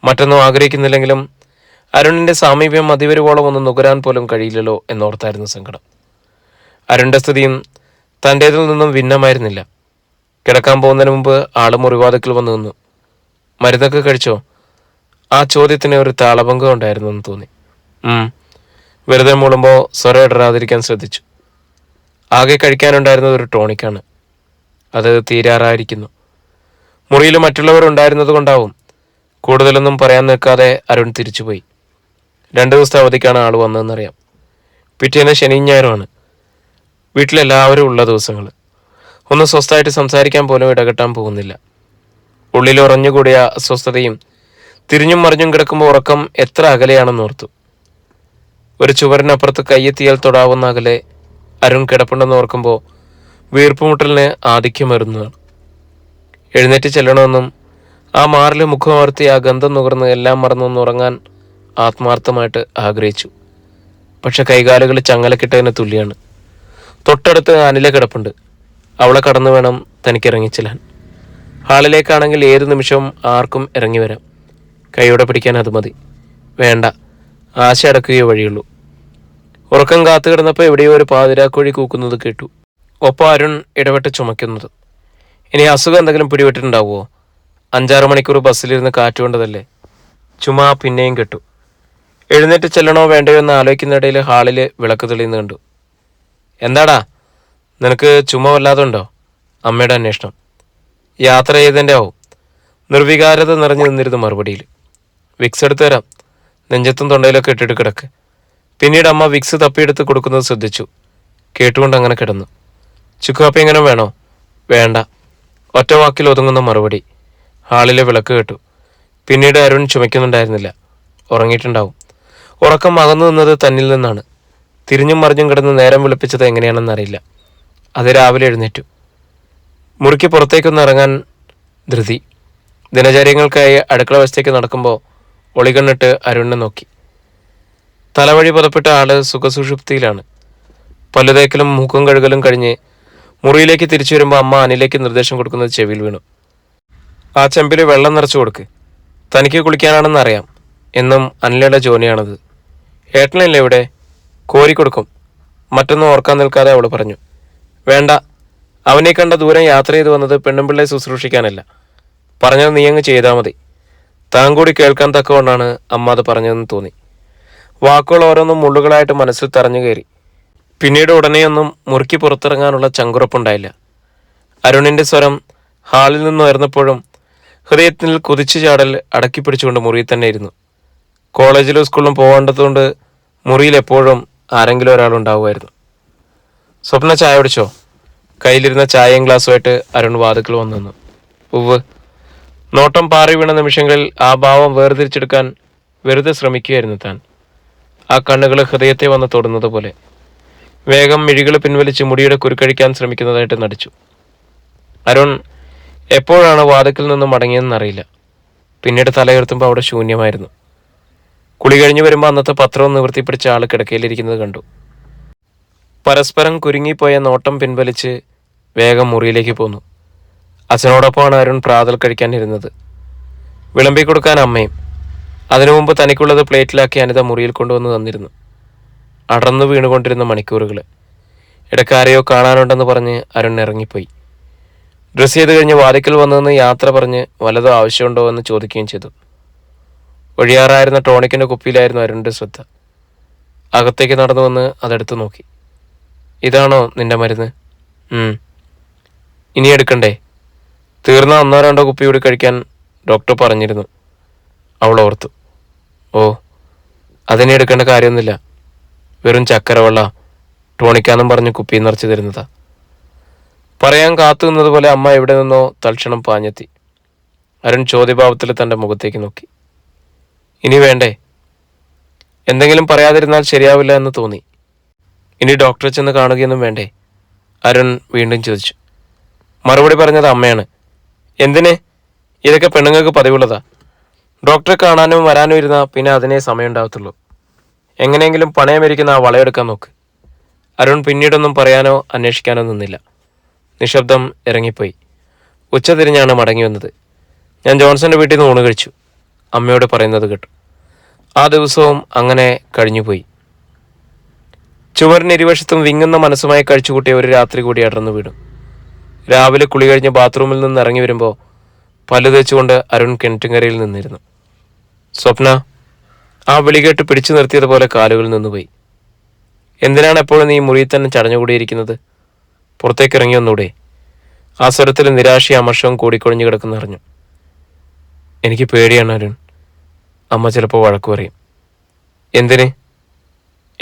മറ്റൊന്നും ആഗ്രഹിക്കുന്നില്ലെങ്കിലും അരുണിന്റെ സാമീപ്യം അതിവരുവോളം ഒന്ന് നുകരാൻ പോലും കഴിയില്ലല്ലോ എന്നോർത്തായിരുന്നു സങ്കടം. അരുണിന്റെ സ്ഥിതിയും തന്റേതിൽ നിന്നും ഭിന്നമായിരുന്നില്ല. കിടക്കാൻ പോകുന്നതിന് മുമ്പ് ആൾ മുറിവാതക്കിൽ വന്നു നിന്നു. മരുന്നൊക്കെ കഴിച്ചോ? ആ ചോദ്യത്തിന് ഒരു താളഭംഗം ഉണ്ടായിരുന്നു എന്ന് തോന്നി. വെറുതെ മൂളുമ്പോൾ സ്വരം ഇടരാതിരിക്കാൻ ശ്രദ്ധിച്ചു. ആകെ കഴിക്കാനുണ്ടായിരുന്നത് ഒരു ടോണിക്കാണ്. അത് തീരാറായിരിക്കുന്നു. മുറിയിൽ മറ്റുള്ളവർ ഉണ്ടായിരുന്നത് കൊണ്ടാവും. കൂടുതലൊന്നും പറയാൻ നിൽക്കാതെ അരുൺ തിരിച്ചുപോയി. രണ്ട് ദിവസത്തെ അവധിക്കാണ് ആൾ വന്നതെന്നറിയാം. പിറ്റേന്ന് ശനിയും ഞായറുമാണ്. വീട്ടിലെല്ലാവരും ഉള്ള ദിവസങ്ങൾ ഒന്ന് സ്വസ്ഥമായിട്ട് സംസാരിക്കാൻ പോലും ഇടകെട്ടാൻ പോകുന്നില്ല. ഉള്ളിൽ ഉറഞ്ഞുകൂടിയ അസ്വസ്ഥതയും തിരിഞ്ഞും മറിഞ്ഞും കിടക്കുമ്പോൾ ഉറക്കം എത്ര അകലെയാണെന്ന് ഓർത്തു. ഒരു ചുവരിനപ്പുറത്ത് കയ്യെത്തിയാൽ തൊടാവുന്ന അകലെ അരുൺ കിടപ്പുണ്ടെന്ന് ഓർക്കുമ്പോൾ വീർപ്പുമുട്ടലിന് ആധിക്യം വരുന്നതാണ് എഴുന്നേറ്റ് ചെല്ലണമെന്നും ആ മാറിൽ മുഖമർത്തി ആ ഗന്ധം നുകർന്ന് എല്ലാം മറന്നൊന്ന് ഉറങ്ങാൻ ആത്മാർത്ഥമായിട്ട് ആഗ്രഹിച്ചു. പക്ഷെ കൈകാലുകൾ ചങ്ങലക്കിട്ടതിന് തുല്യാണ്. തൊട്ടടുത്ത് അനില കിടപ്പുണ്ട്. അവളെ കടന്നു വേണം തനിക്ക് ഇറങ്ങിച്ചെല്ലാൻ ഹാളിലേക്കാണെങ്കിൽ ഏത് നിമിഷവും ആർക്കും ഇറങ്ങി വരാം. കൈയോടെ പിടിക്കാൻ അത് മതി. വേണ്ട. ആശ അടക്കുകയോ വഴിയുള്ളൂ. ഉറക്കം കാത്തു കിടന്നപ്പോൾ എവിടെയോ ഒരു പാതിരാക്കോഴി കൂക്കുന്നത് കേട്ടു. ഒപ്പം അരുൺ ഇടപെട്ട് ചുമയ്ക്കുന്നത് ഇനി അസുഖം എന്തെങ്കിലും പിടിപെട്ടിട്ടുണ്ടാവുമോ? അഞ്ചാറ് മണിക്കൂർ ബസ്സിലിരുന്ന് കാറ്റുകൊണ്ടതല്ലേ ചുമ പിന്നെയും കെട്ടു. എഴുന്നേറ്റ് ചെല്ലണോ വേണ്ടയോ എന്ന് ആലോചിക്കുന്നിടയിൽ ഹാളിൽ വിളക്ക് തെളിയുന്ന കണ്ടു എന്താടാ? നിനക്ക് ചുമ വല്ലാതുണ്ടോ? അമ്മയുടെ അന്വേഷണം. യാത്ര ചെയ്തതിന്റെ ആവും. നിർവികാരത നിറഞ്ഞു നിന്നിരുന്നു മറുപടിയിൽ. വിക്സ് എടുത്തു തരാം. നെഞ്ചത്തും തൊണ്ടയിലൊക്കെ ഇട്ടിട്ട് കിടക്ക്. പിന്നീട് അമ്മ വിക്സ് തപ്പിയെടുത്ത് കൊടുക്കുന്നത് ശ്രദ്ധിച്ചു. കേട്ടുകൊണ്ട് അങ്ങനെ കിടന്നു. ചുക്കാപ്പി എങ്ങനെ വേണോ? വേണ്ട. ഒറ്റ വാക്കിൽ ഒതുങ്ങുന്ന മറുപടി. ഹാളിലെ വിളക്ക് കേട്ടു. പിന്നീട് അരുൺ ചുമയ്ക്കുന്നുണ്ടായിരുന്നില്ല. ഉറങ്ങിയിട്ടുണ്ടാവും. ഉറക്കം അകന്നു നിന്നത് തന്നിൽ നിന്നാണ്. തിരിഞ്ഞും മറിഞ്ഞും കിടന്ന് നേരം വിളിപ്പിച്ചത് എങ്ങനെയാണെന്നറിയില്ല അത് രാവിലെ എഴുന്നേറ്റു. മുറിക്ക് പുറത്തേക്കൊന്ന് ഇറങ്ങാൻ ധൃതി. ദിനചര്യങ്ങൾക്കായി അടുക്കള വശത്തേക്ക് നടക്കുമ്പോൾ ഒളികണ്ണിട്ട് അരുണിനെ നോക്കി. തലവഴി പുതപ്പെട്ട ആൾ സുഖസുഷുപ്തിയിലാണ്. പല്ലുതേക്കലും മുഖം കഴുകലും കഴിഞ്ഞ് മുറിയിലേക്ക് തിരിച്ചു വരുമ്പോൾ അമ്മ അനിലേക്ക് നിർദ്ദേശം കൊടുക്കുന്നത് ചെവിയിൽ വീണു. ആ ചെമ്പിൽ വെള്ളം നിറച്ചു കൊടുക്ക്. തനിക്ക് കുളിക്കാനാണെന്ന് അറിയാം എന്നും അനിലയുടെ ജോലിയാണത്. ഏട്ടനല്ലേ ഇവിടെ? കോരി കൊടുക്കും. മറ്റൊന്നും ഓർക്കാൻ നിൽക്കാതെ അവൾ പറഞ്ഞു. വേണ്ട അവനെ കണ്ട ദൂരം യാത്ര ചെയ്തു വന്നത് പെണ്ണുമ്പിള്ളയെ ശുശ്രൂഷിക്കാനല്ല. പറഞ്ഞത് നീ അങ്ങ് ചെയ്താൽ മതി. താൻ കൂടി കേൾക്കാൻ തക്കവണ്ണാണ് അമ്മ അത് പറഞ്ഞതെന്ന് തോന്നി. വാക്കുകൾ ഓരോന്നും മുള്ളുകളായിട്ട് മനസ്സിൽ തറഞ്ഞു കയറി. പിന്നീട് ഉടനെയൊന്നും മുറുക്കി പുറത്തിറങ്ങാനുള്ള ചങ്കുറപ്പുണ്ടായില്ല. അരുണിന്റെ സ്വരം ഹാളിൽ നിന്ന് ഉയർന്നപ്പോഴും ഹൃദയത്തിൽ കുതിച്ചു ചാടൽ അടക്കിപ്പിടിച്ചുകൊണ്ട് മുറിയിൽ തന്നെ ഇരുന്നു. കോളേജിലും സ്കൂളിലും പോകേണ്ടതുകൊണ്ട് മുറിയിൽ എപ്പോഴും ആരെങ്കിലും ഒരാൾ ഒരാളുണ്ടാവുമായിരുന്നു സ്വപ്ന ചായ കുടിച്ചോ? കയ്യിലിരുന്ന ചായയും ഗ്ലാസ്സുമായിട്ട് അരുൺ വാതുക്കൾ വന്നു നിന്നു. ഉവ് നോട്ടം പാറി വീണ നിമിഷങ്ങളിൽ ആ ഭാവം വേർതിരിച്ചെടുക്കാൻ വെറുതെ ശ്രമിക്കുകയായിരുന്നു താൻ. ആ കണ്ണുകൾ ഹൃദയത്തെ വന്ന് തൊടുന്നത് പോലെ. വേഗം മിഴികൾ പിൻവലിച്ച് മുടിയുടെ കുരുക്കഴിക്കാൻ ശ്രമിക്കുന്നതായിട്ട് നടിച്ചു. അരുൺ എപ്പോഴാണ് വാതുക്കിൽ നിന്ന് മടങ്ങിയതെന്നറിയില്ല പിന്നീട് തലയുയർത്തുമ്പോൾ അവിടെ ശൂന്യമായിരുന്നു. കുളി കഴിഞ്ഞു വരുമ്പോൾ അന്നത്തെ പത്രം നിവർത്തിപ്പിടിച്ച ആൾ കിടക്കയിലിരിക്കുന്നത് കണ്ടു. പരസ്പരം കുരുങ്ങിപ്പോയ നോട്ടം പിൻവലിച്ച് വേഗം മുറിയിലേക്ക് പോന്നു. അച്ഛനോടൊപ്പമാണ് അരുൺ പ്രാതൽ കഴിക്കാൻ ഇരുന്നത്. വിളമ്പി കൊടുക്കാൻ അമ്മയും. അതിനു മുമ്പ് തനിക്കുള്ളത് പ്ലേറ്റിലാക്കി അനിത മുറിയിൽ കൊണ്ടുവന്ന് തന്നിരുന്നു. അടർന്നു വീണുകൊണ്ടിരുന്ന മണിക്കൂറുകൾ ഇടക്കാരെയോ കാണാനുണ്ടെന്ന് പറഞ്ഞ് അരുൺ ഇറങ്ങിപ്പോയി. ഡ്രസ്സ് ചെയ്ത് കഴിഞ്ഞ് വാതിക്കൽ വന്നതെന്ന് യാത്ര പറഞ്ഞ് വല്ലതോ ആവശ്യമുണ്ടോ എന്ന് ചോദിക്കുകയും ചെയ്തു. ഒഴിയാറായിരുന്ന ടോണിക്കിന്റെ കുപ്പിയിലായിരുന്നു അരുണിന്റെ ശ്രദ്ധ. അകത്തേക്ക് നടന്നു വന്ന് അതെടുത്ത് നോക്കി. ഇതാണോ നിന്റെ മരുന്ന്. ഇനി എടുക്കണ്ടേ? തീർന്ന ഒന്നോ രണ്ടോ കുപ്പി കൂടി കഴിക്കാൻ ഡോക്ടർ പറഞ്ഞിരുന്നു. അവൾ ഓർത്തു. ഓ അതിനെ എടുക്കേണ്ട കാര്യമൊന്നുമില്ല. വെറും ചക്കര വെള്ള ടോണിക്കാന്നും പറഞ്ഞ് കുപ്പി നിറച്ചു തരുന്നതാ. പറയാൻ കാത്തു നിന്നതുപോലെ അമ്മ എവിടെ നിന്നോ തൽക്ഷണം പാഞ്ഞെത്തി. അരുൺ ചോദ്യഭാവത്തിൽ തന്റെ മുഖത്തേക്ക് നോക്കി. ഇനി വേണ്ടേ? എന്തെങ്കിലും പറയാതിരുന്നാൽ ശരിയാവില്ല എന്ന് തോന്നി. ഇനി ഡോക്ടറെ ചെന്ന് കാണുകയൊന്നും വേണ്ടേ? അരുൺ വീണ്ടും ചോദിച്ചു. മറുപടി പറഞ്ഞത് അമ്മയാണ്. എന്തിന്? ഇതൊക്കെ പെണ്ണുങ്ങൾക്ക് പതിവുള്ളതാ. ഡോക്ടറെ കാണാനും വരാനും ഇരുന്നാൽ പിന്നെ അതിനേ സമയമുണ്ടാകത്തുള്ളൂ എങ്ങനെയെങ്കിലും പണയമിരിക്കുന്ന ആ വളയെടുക്കാൻ നോക്ക്. അരുൺ പിന്നീടൊന്നും പറയാനോ അന്വേഷിക്കാനോ നിന്നില്ല. നിശബ്ദം ഇറങ്ങിപ്പോയി. ഉച്ച തിരിഞ്ഞാണ് മടങ്ങി വന്നത്. ഞാൻ ജോൺസന്റെ വീട്ടിൽ നിന്ന് ഊണ് കഴിച്ചു. അമ്മയോട് പറയുന്നത് കേട്ടു. ആ ദിവസവും അങ്ങനെ കഴിഞ്ഞുപോയി. ചുവരിനിരുവശത്തും വിങ്ങുന്ന മനസ്സുമായി കഴിച്ചുകൂട്ടിയ ഒരു രാത്രി കൂടി അടർന്നു വീണു. രാവിലെ കുളി കഴിഞ്ഞ് ബാത്റൂമിൽ നിന്ന് ഇറങ്ങി വരുമ്പോൾ പല്ലു തേച്ചുകൊണ്ട് അരുൺ കിണറ്റുകരയിൽ നിന്നിരുന്നു. സ്വപ്ന ആ വിളികേട്ട് പിടിച്ചു നിർത്തിയതുപോലെ കാലുകളിൽ നിന്നുപോയി. എന്തിനാണ് എപ്പോഴും നീ മുറിയിൽ തന്നെ ചടഞ്ഞുകൂടിയിരിക്കുന്നത്? പുറത്തേക്ക് ഇറങ്ങി ആ സ്വരത്തിൽ നിരാശയും അമർഷവും കൂടിക്കൊഴിഞ്ഞു കിടക്കുന്ന അറിഞ്ഞു. എനിക്ക് പേടിയാണ് അരുൺ. അമ്മ ചിലപ്പോൾ വഴക്കു പറയും. എന്തിന്?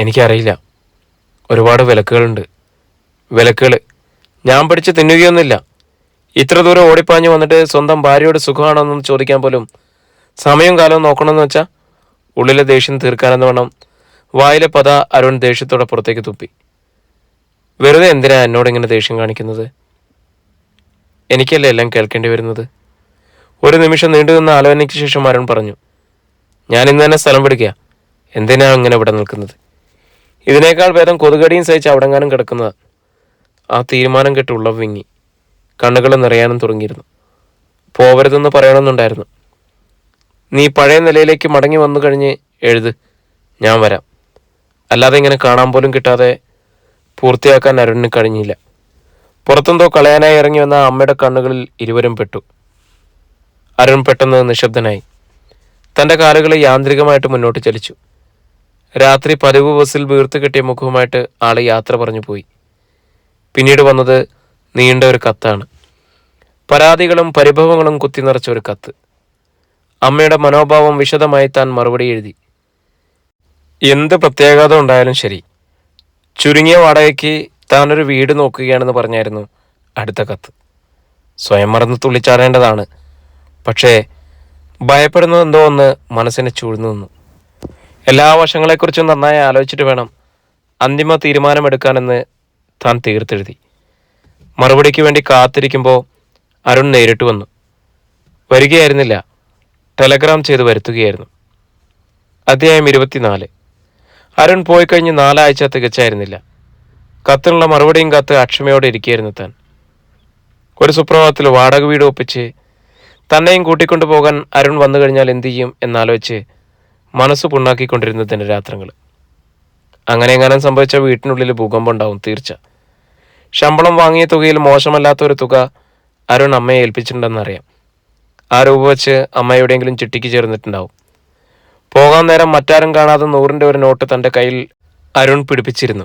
എനിക്കറിയില്ല. ഒരുപാട് വിലക്കുകളുണ്ട്. വിലക്കുകൾ ഞാൻ പഠിച്ച് തിന്നുകയൊന്നുമില്ല. ഇത്ര ദൂരം ഓടിപ്പാഞ്ഞു വന്നിട്ട് സ്വന്തം ഭാര്യയോട് സുഖമാണോന്ന് ചോദിക്കാൻ പോലും സമയം കാലവും നോക്കണമെന്ന് വെച്ചാൽ ഉള്ളിലെ ദേഷ്യം തീർക്കാനെന്ന് വേണം. വായിലെ പത അരുൺ ദേഷ്യത്തോടെ പുറത്തേക്ക് തുപ്പി. വെറുതെ എന്തിനാ എന്നോട് ഇങ്ങനെ ദേഷ്യം കാണിക്കുന്നത്? എനിക്കല്ലേ എല്ലാം കേൾക്കേണ്ടി വരുന്നത്? ഒരു നിമിഷം നീണ്ടു നിന്ന ആലോചനയ്ക്ക് ശേഷം അരുൺ പറഞ്ഞു. ഞാൻ ഇന്ന് തന്നെ സ്ഥലം പിടിക്കുക. എന്തിനാ ഇങ്ങനെ ഇവിടെ നിൽക്കുന്നത്? ഇതിനേക്കാൾ ഭേദം കൊതുകടിയും സഹിച്ച് അവിടെങ്ങാനും കിടക്കുന്നതാ. ആ തീരുമാനം കെട്ട് ഉള്ളവ് വിങ്ങി. കണ്ണുകൾ നിറയാനും തുടങ്ങിയിരുന്നു. പോവരുതെന്ന് പറയണമെന്നുണ്ടായിരുന്നു. നീ പഴയ നിലയിലേക്ക് മടങ്ങി വന്നു കഴിഞ്ഞ് എഴുത്. ഞാൻ വരാം. അല്ലാതെ ഇങ്ങനെ കാണാൻ പോലും കിട്ടാതെ പൂർത്തിയാക്കാൻ അരുണിന് കഴിഞ്ഞില്ല. പുറത്തെന്തോ കളയാനായി ഇറങ്ങി വന്ന അമ്മയുടെ കണ്ണുകളിൽ ഇരുവരും പെട്ടു. അരുൺ പെട്ടെന്ന് നിശബ്ദനായി. തന്റെ കാലുകൾ യാന്ത്രികമായിട്ട് മുന്നോട്ട് ചലിച്ചു. രാത്രി പതിവ് ബസ്സിൽ വീർത്ത് കെട്ടിയ മുഖവുമായിട്ട് ആൾ യാത്ര പറഞ്ഞു പോയി. പിന്നീട് വന്നത് നീണ്ട ഒരു കത്താണ്. പരാതികളും പരിഭവങ്ങളും കുത്തി നിറച്ച ഒരു കത്ത്. അമ്മയുടെ മനോഭാവം വിശദമായി താൻ മറുപടി എഴുതി. എന്ത് പ്രത്യേകത ഉണ്ടായാലും ശരി. ചുരുങ്ങിയ വാടകയ്ക്ക് താനൊരു വീട് നോക്കുകയാണെന്ന് പറഞ്ഞായിരുന്നു അടുത്ത കത്ത്. സ്വയം മറന്ന് തുള്ളിച്ചാടേണ്ടതാണ്. പക്ഷേ ഭയപ്പെടുന്നതെന്തോ ഒന്ന് മനസ്സിനെ ചൂഴ്ന്നു നിന്നു. എല്ലാ വശങ്ങളെക്കുറിച്ചും നന്നായി ആലോചിച്ചിട്ട് വേണം അന്തിമ തീരുമാനമെടുക്കാനെന്ന് താൻ തീർത്തെഴുതി. മറുപടിക്ക് വേണ്ടി കാത്തിരിക്കുമ്പോൾ അരുൺ നേരിട്ട് വന്നു. വരികയായിരുന്നില്ല ടെലഗ്രാം ചെയ്ത് വരുത്തുകയായിരുന്നു. അധ്യായം ഇരുപത്തിനാല്. അരുൺ പോയി കഴിഞ്ഞ് നാലാഴ്ച തികച്ചായിരുന്നില്ല. കത്തിനുള്ള മറുപടിയും കത്ത് അക്ഷമയോടെ ഇരിക്കുകയായിരുന്നു താൻ. ഒരു സുപ്രഭാതത്തിൽ വാടക വീട് ഒപ്പിച്ച് തന്നെയും കൂട്ടിക്കൊണ്ടു പോകാൻ അരുൺ വന്നു കഴിഞ്ഞാൽ എന്തു ചെയ്യും എന്നാലോചിച്ച് മനസ്സ് പുണ്ണാക്കിക്കൊണ്ടിരുന്നതിന്റെ രാത്രങ്ങൾ. അങ്ങനെ എങ്ങാനും സംഭവിച്ച വീട്ടിനുള്ളിൽ ഭൂകമ്പം ഉണ്ടാവും തീർച്ച. ശമ്പളം വാങ്ങിയ തുകയിൽ മോശമല്ലാത്ത ഒരു തുക അരുൺ അമ്മയെ ഏൽപ്പിച്ചിട്ടുണ്ടെന്നറിയാം. ആ രൂപ വെച്ച് അമ്മ എവിടെയെങ്കിലും ചിട്ടിക്ക് ചേർന്നിട്ടുണ്ടാവും. പോകാൻ നേരം മറ്റാരും കാണാതെ നൂറിന്റെ ഒരു നോട്ട് തന്റെ കയ്യിൽ അരുൺ പിടിപ്പിച്ചിരുന്നു.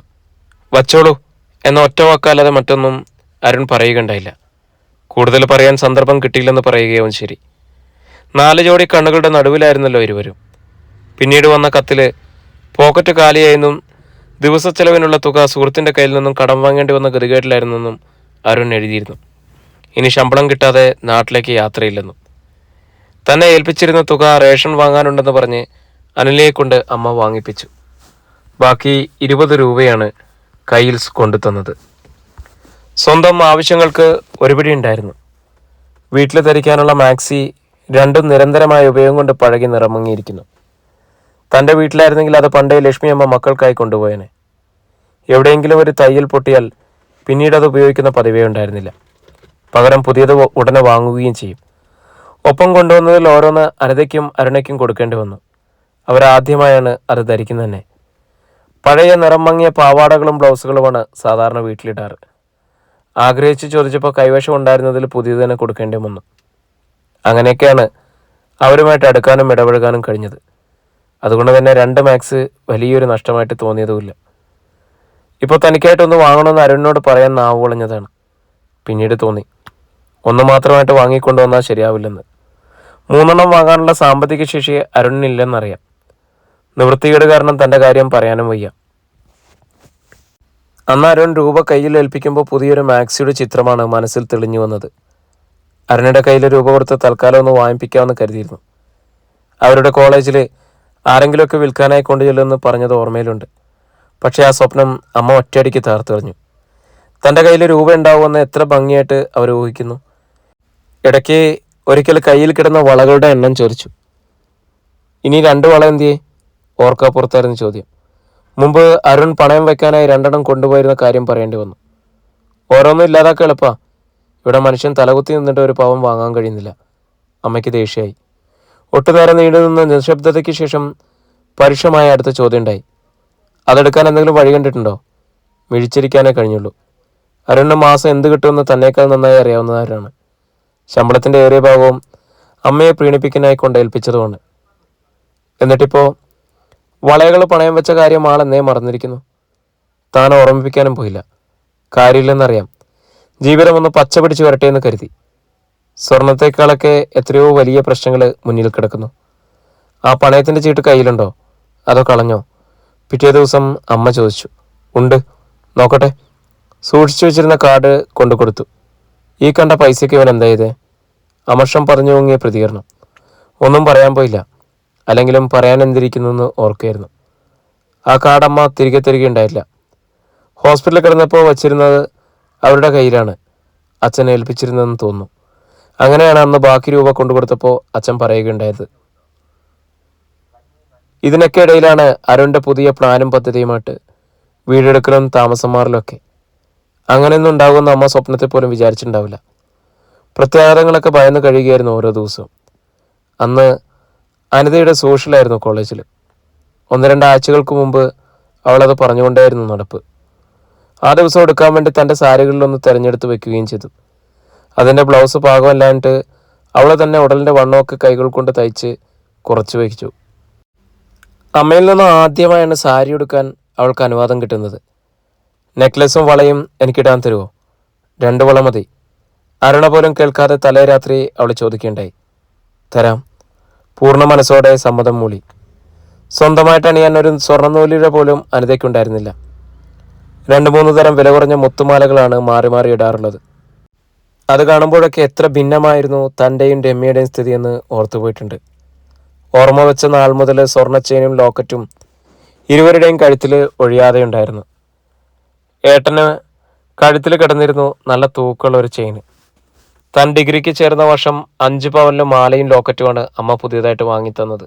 വച്ചോളൂ എന്ന ഒറ്റ വാക്കല്ലാതെ മറ്റൊന്നും അരുൺ പറയുകയുണ്ടായില്ല. കൂടുതൽ പറയാൻ സന്ദർഭം കിട്ടിയില്ലെന്ന് പറയുകയും ശരി. നാല് ജോഡി കണ്ണുകളുടെ നടുവിലായിരുന്നല്ലോ ഇരുവരും. പിന്നീട് വന്ന കത്തിൽ പോക്കറ്റ് കാലിയായെന്നും ദിവസച്ചെലവിനുള്ള തുക സുഹൃത്തിന്റെ കയ്യിൽ നിന്നും കടം വാങ്ങേണ്ടി വന്ന ഗതികേട്ടിലായിരുന്നെന്നും അരുൺ എഴുതിയിരുന്നു. ഇനി ശമ്പളം കിട്ടാതെ നാട്ടിലേക്ക് യാത്രയില്ലെന്നും. തന്നെ ഏൽപ്പിച്ചിരുന്ന തുക റേഷൻ വാങ്ങാനുണ്ടെന്ന് പറഞ്ഞ് അനിലയെ കൊണ്ട് അമ്മ വാങ്ങിപ്പിച്ചു. ബാക്കി ഇരുപത് രൂപയാണ് കയ്യിൽ കൊണ്ടു തന്നത് സ്വന്തം ആവശ്യങ്ങൾക്ക് ഒരുപിടി ഉണ്ടായിരുന്നു. വീട്ടിൽ ധരിക്കാനുള്ള മാക്സി രണ്ടും നിരന്തരമായ ഉപയോഗം കൊണ്ട് പഴകി നിറമങ്ങിയിരിക്കുന്നു. തന്റെ വീട്ടിലായിരുന്നെങ്കിൽ അത് പണ്ടേ ലക്ഷ്മി അമ്മ മക്കൾക്കായി കൊണ്ടുപോയനെ. എവിടെയെങ്കിലും ഒരു തയ്യൽ പൊട്ടിയാൽ പിന്നീട് അത് ഉപയോഗിക്കുന്ന പതിവേ ഉണ്ടായിരുന്നില്ല. പകരം പുതിയത് ഉടനെ വാങ്ങുകയും ചെയ്യും. ഒപ്പം കൊണ്ടുവന്നതിൽ ഓരോന്ന് അനിതയ്ക്കും അരുണയ്ക്കും കൊടുക്കേണ്ടി വന്നു. അവരാദ്യമായാണ് അത് ധരിക്കുന്നത് തന്നെ പഴയ നിറം മങ്ങിയ പാവാടകളും ബ്ലൗസുകളുമാണ് സാധാരണ വീട്ടിലിടാറ്. ആഗ്രഹിച്ച് ചോദിച്ചപ്പോൾ കൈവശം ഉണ്ടായിരുന്നതിൽ പുതിയത് തന്നെ കൊടുക്കേണ്ടി വന്നു. അങ്ങനെയൊക്കെയാണ് അവരുമായിട്ട് അടുക്കാനും ഇടപഴകാനും കഴിഞ്ഞത്. അതുകൊണ്ട് തന്നെ രണ്ട് മാക്സ് വലിയൊരു നഷ്ടമായിട്ട് തോന്നിയതുമില്ല. ഇപ്പോൾ തനിക്കായിട്ടൊന്ന് വാങ്ങണമെന്ന് അരുണിനോട് പറയാൻ നാവ് കുളഞ്ഞതാണ് പിന്നീട് തോന്നി ഒന്ന് മാത്രമായിട്ട് വാങ്ങിക്കൊണ്ടു വന്നാൽ ശരിയാവില്ലെന്ന്. മൂന്നെണ്ണം വാങ്ങാനുള്ള സാമ്പത്തിക ശേഷി അരുണിനില്ലെന്നറിയാം. നിവൃത്തികേട് കാരണം തന്റെ കാര്യം പറയാനും വയ്യ. അന്ന് അരുൺ രൂപ കയ്യിൽ ഏൽപ്പിക്കുമ്പോൾ പുതിയൊരു മാക്സിയുടെ ചിത്രമാണ് മനസ്സിൽ തെളിഞ്ഞു വന്നത്. അരുണിന്റെ കയ്യിൽ രൂപ കൊടുത്ത് തൽക്കാലം ഒന്ന് വാങ്ങിപ്പിക്കാമെന്ന് കരുതിയിരുന്നു. അവരുടെ കോളേജിൽ ആരെങ്കിലുമൊക്കെ വിൽക്കാനായി കൊണ്ടുചെല്ലുമെന്ന് പറഞ്ഞത് ഓർമ്മയിലുണ്ട്. പക്ഷേ ആ സ്വപ്നം അമ്മ ഒറ്റയടിക്ക് തകർത്തെറിഞ്ഞു. തന്റെ കയ്യിൽ രൂപ ഉണ്ടാവുമെന്ന് എത്ര ഭംഗിയായിട്ട് അവർ ഊഹിക്കുന്നു. ഇടയ്ക്ക് ഒരിക്കൽ കയ്യിൽ കിടന്ന വളകളുടെ എണ്ണം ചോദിച്ചു. ഇനി രണ്ട് വള എന്തിയേ? ഓർക്കാപ്പുറത്തായിരുന്നു ചോദ്യം. മുമ്പ് അരുൺ പണയം വെക്കാനായി രണ്ടെണ്ണം കൊണ്ടുപോയിരുന്ന കാര്യം പറയേണ്ടി വന്നു. ഓരോന്നും ഇല്ലാതാക്കുക എളുപ്പാ. ഇവിടെ മനുഷ്യൻ തലകുത്തി നിന്നിട്ട് ഒരു പാവം വാങ്ങാൻ കഴിയുന്നില്ല. അമ്മയ്ക്ക് ദേഷ്യമായി. ഒട്ടുനേരം നീണ്ടു നിന്ന നിശബ്ദതയ്ക്ക് ശേഷം പരുഷമായ അടുത്ത ചോദ്യം ഉണ്ടായി. അതെടുക്കാൻ എന്തെങ്കിലും വഴി കണ്ടിട്ടുണ്ടോ? മിഴിച്ചിരിക്കാനേ കഴിഞ്ഞുള്ളൂ. അരുണിന് മാസം എന്ത് കിട്ടുമെന്ന് തന്നേക്കാൾ നന്നായി അറിയാവുന്നവരാണ് ശമ്പളത്തിന്റെ ഏറിയ ഭാഗവും അമ്മയെ പ്രീണിപ്പിക്കാനായി കൊണ്ട് ഏൽപ്പിച്ചതുമാണ്. എന്നിട്ടിപ്പോ വളയകൾ പണയം വെച്ച കാര്യം ആളെന്നേ മറന്നിരിക്കുന്നു. താൻ ഓർമ്മിപ്പിക്കാനും പോയില്ല. കാര്യമില്ലെന്നറിയാം. ജീവിതം ഒന്ന് പച്ച പിടിച്ചു വരട്ടെ എന്ന് കരുതി. സ്വർണത്തെക്കാളൊക്കെ എത്രയോ വലിയ പ്രശ്നങ്ങൾ മുന്നിൽ കിടക്കുന്നു. ആ പണയത്തിന്റെ ചീട്ട് കയ്യിലുണ്ടോ? അതോ കളഞ്ഞോ? പിറ്റേ ദിവസം അമ്മ ചോദിച്ചു. ഉണ്ട്. നോക്കട്ടെ. സൂക്ഷിച്ചു വെച്ചിരുന്ന കാർഡ് കൊണ്ടു കൊടുത്തു. ഈ കണ്ട പൈസയ്ക്ക് ഇവൻ എന്താ അമർഷം പറഞ്ഞു മുങ്ങിയ പ്രതികരണം. ഒന്നും പറയാൻ പോയില്ല. അല്ലെങ്കിലും പറയാൻ എന്തിരിക്കുന്നെന്ന് ഓർക്കുകയായിരുന്നു ആ കാടമ്മ തിരികെ ഉണ്ടായില്ല ഹോസ്പിറ്റലിൽ കിടന്നപ്പോൾ വച്ചിരുന്നത് അവരുടെ കയ്യിലാണ്. അച്ഛൻ ഏൽപ്പിച്ചിരുന്നതെന്ന് തോന്നുന്നു. അങ്ങനെയാണ് അന്ന് ബാക്കി രൂപ കൊണ്ടു കൊടുത്തപ്പോൾ അച്ഛൻ പറയുകയുണ്ടായത്. ഇതിനൊക്കെ ഇടയിലാണ് അരുണിന്റെ പുതിയ പ്ലാനും പദ്ധതിയുമായിട്ട് വീടെടുക്കലും താമസം മാറലൊക്കെ അങ്ങനെയൊന്നും ഉണ്ടാകുമെന്ന് അമ്മ സ്വപ്നത്തിൽ പോലും വിചാരിച്ചിട്ടുണ്ടാവില്ല. പ്രത്യാഘാതങ്ങളൊക്കെ ഭയന്ന് കഴിയുകയായിരുന്നു ഓരോ ദിവസവും. അന്ന് അനിതയുടെ സോഷ്യലായിരുന്നു കോളേജിൽ ഒന്ന് രണ്ടാഴ്ചകൾക്ക് മുമ്പ് അവളത് പറഞ്ഞുകൊണ്ടായിരുന്നു നടപ്പ്. ആ ദിവസം എടുക്കാൻ വേണ്ടി തന്റെ സാരികളിലൊന്ന് തിരഞ്ഞെടുത്ത് വെക്കുകയും ചെയ്തു. അതിന്റെ ബ്ലൗസ് പാകമല്ലാണ്ട് അവൾ തന്നെ ഉടലിന്റെ വണ്ണമൊക്കെ കൈകൾ കൊണ്ട് തയ്ച്ച് കുറച്ച് വയ്ച്ചു അമ്മയിൽ നിന്ന് ആദ്യമായാണ് സാരി എടുക്കാൻ അവൾക്ക് അനുവാദം കിട്ടുന്നത്. നെക്ലസും വളയും എനിക്കിടാൻ തരുമോ രണ്ട് വള മതി. അരുണ പോലും കേൾക്കാതെ തലേ രാത്രി അവൾ ചോദിക്കേണ്ടായി തരാം. പൂർണ മനസ്സോടെ സമ്മതം മൂളി. സ്വന്തമായിട്ട് അണിയാൻ ഒരു സ്വർണനൂലിഴ പോലും അനിതയ്ക്കുണ്ടായിരുന്നില്ല. രണ്ട് മൂന്ന് തരം വില കുറഞ്ഞ മുത്തുമാലകളാണ് മാറി മാറി ഇടാറുള്ളത്. അത് കാണുമ്പോഴൊക്കെ എത്ര ഭിന്നമായിരുന്നു തന്റെയും രമ്യയുടെയും സ്ഥിതിയെന്ന് ഓർത്തുപോയിട്ടുണ്ട് ഓർമ്മ വെച്ച നാൾ മുതൽ സ്വർണ ചെയിനും ലോക്കറ്റും ഇരുവരുടെയും കഴുത്തിൽ ഒഴിയാതെ ഉണ്ടായിരുന്നു ഏട്ടന് കഴുത്തിൽ കിടന്നിരുന്നു നല്ല തൂക്കുള്ള ഒരു ചെയിന്. താൻ ഡിഗ്രിക്ക് ചേർന്ന വർഷം അഞ്ച് പവനിലെ മാലയും ലോക്കറ്റുമാണ് അമ്മ പുതിയതായിട്ട് വാങ്ങിത്തന്നത്.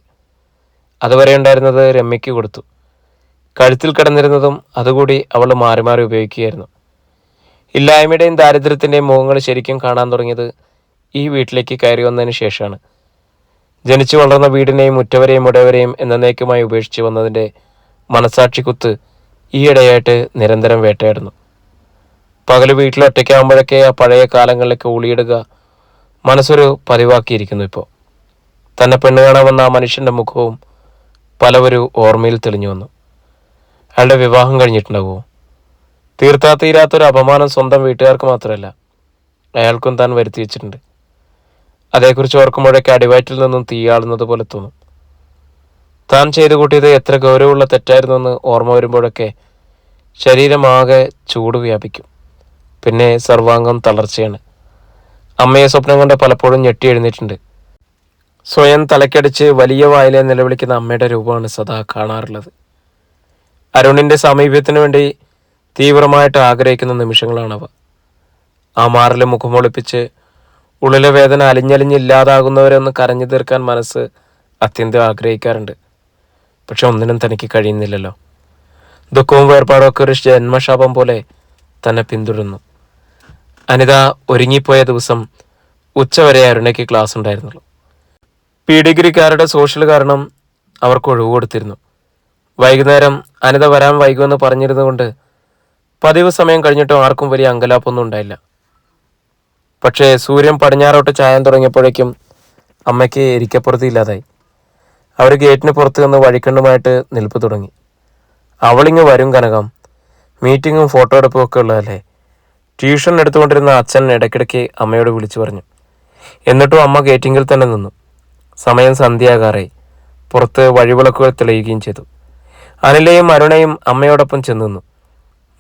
അതുവരെ ഉണ്ടായിരുന്നത് രമ്യയ്ക്ക് കൊടുത്തു. കഴുത്തിൽ കിടന്നിരുന്നതും അതുകൂടി അവൾ മാറി മാറി ഉപയോഗിക്കുകയായിരുന്നു. ഇല്ലായ്മയുടെയും ദാരിദ്ര്യത്തിന്റെയും മുഖങ്ങൾ ശരിക്കും കാണാൻ തുടങ്ങിയത് ഈ വീട്ടിലേക്ക് കയറി വന്നതിന് ശേഷമാണ്. ജനിച്ചു വളർന്ന വീടിനെയും ഉറ്റവരെയും എന്ന എന്നേക്കുമായി ഉപേക്ഷിച്ച് വന്നതിന്റെ മനസാക്ഷി കുത്ത് ഈയിടെയായിട്ട് നിരന്തരം വേട്ടയാടുന്നു. പകൽ വീട്ടിൽ ഒറ്റയ്ക്കാകുമ്പോഴൊക്കെ ആ പഴയ കാലങ്ങളിലേക്ക് ഒളിയിടുക മനസ്സൊരു പതിവാക്കിയിരിക്കുന്നു ഇപ്പോൾ. തന്നെ പെണ്ണ് വന്ന ആ മനുഷ്യന്റെ മുഖവും പലവരും ഓർമ്മയിൽ തെളിഞ്ഞു വന്നു. അയാളുടെ വിവാഹം കഴിഞ്ഞിട്ടുണ്ടാവുമോ? തീർത്താ തീരാത്തൊരു അപമാനം സ്വന്തം വീട്ടുകാർക്ക് മാത്രമല്ല അയാൾക്കും താൻ വരുത്തി വെച്ചിട്ടുണ്ട്. അതേക്കുറിച്ച് ഓർക്കുമ്പോഴൊക്കെ അടിവയറ്റിൽ നിന്നും തീയാളുന്നത് പോലെ തോന്നും. താൻ ചെയ്തു കൂട്ടിയത് എത്ര ഗൗരവമുള്ള തെറ്റായിരുന്നെന്ന് ഓർമ്മ വരുമ്പോഴൊക്കെ ശരീരമാകെ ചൂട് വ്യാപിക്കും. പിന്നെ സർവാംഗം തളർച്ചയാണ്. അമ്മയെ സ്വപ്നം കണ്ട് പലപ്പോഴും ഞെട്ടി എഴുന്നേറ്റിട്ടുണ്ട്. സ്വയം തലക്കടിച്ച് വലിയ വായിലെ നിലവിളിക്കുന്ന അമ്മയുടെ രൂപമാണ് സദാ കാണാറുള്ളത്. അരുണിന്റെ സമീപത്തിന് വേണ്ടി തീവ്രമായിട്ട് ആഗ്രഹിക്കുന്ന നിമിഷങ്ങളാണവ. ആ മാറിൽ മുഖമൊളിപ്പിച്ച് ഉള്ളിലെ വേദന അലിഞ്ഞലിഞ്ഞില്ലാതാകുന്നവരൊന്ന് കരഞ്ഞു തീർക്കാൻ മനസ്സ് അത്യന്തം ആഗ്രഹിക്കാറുണ്ട്. പക്ഷെ ഒന്നിനും തനിക്ക് കഴിയുന്നില്ലല്ലോ. ദുഃഖവും വേർപാടൊക്കെ ഒരു ജന്മശാപം പോലെ തന്നെ പിന്തുടരുന്നു. അനിത ഒരുങ്ങിപ്പോയ ദിവസം ഉച്ചവരെ അരുണയ്ക്ക് ക്ലാസ് ഉണ്ടായിരുന്നുള്ളൂ. പി ഡിഗ്രിക്കാരുടെ സോഷ്യൽ കാരണം അവർക്ക് ഒഴിവ് കൊടുത്തിരുന്നു. വൈകുന്നേരം അനിത വരാൻ വൈകുമെന്ന് പറഞ്ഞിരുന്നുകൊണ്ട് പതിവ് സമയം കഴിഞ്ഞിട്ടും ആർക്കും വലിയ അങ്കലാപ്പൊന്നും ഉണ്ടായില്ല. പക്ഷേ സൂര്യൻ പടിഞ്ഞാറോട്ട് ചായം തുടങ്ങിയപ്പോഴേക്കും അമ്മയ്ക്ക് ഇരിക്കപ്പുറത്ത് ഇല്ലാതായി. അവർ ഗേറ്റിന് പുറത്ത് നിന്ന് വഴിക്കണ്ടുമായിട്ട് നിൽപ്പ് തുടങ്ങി. അവളിങ്ങ് വരും കനകം. മീറ്റിങ്ങും ഫോട്ടോ എടുപ്പും ഒക്കെ ഉള്ളതല്ലേ? ട്യൂഷൻ എടുത്തുകൊണ്ടിരുന്ന അച്ഛൻ ഇടയ്ക്കിടയ്ക്ക് അമ്മയോട് വിളിച്ചു പറഞ്ഞു. എന്നിട്ടും അമ്മ ഗേറ്റിങ്ങിൽ തന്നെ നിന്നു. സമയം സന്ധ്യയാകാറായി പുറത്ത് വഴിവിളക്കുകൾ തെളിയുകയും ചെയ്തു. അനിലയും അരുണയും അമ്മയോടൊപ്പം ചെന്നു നിന്നു.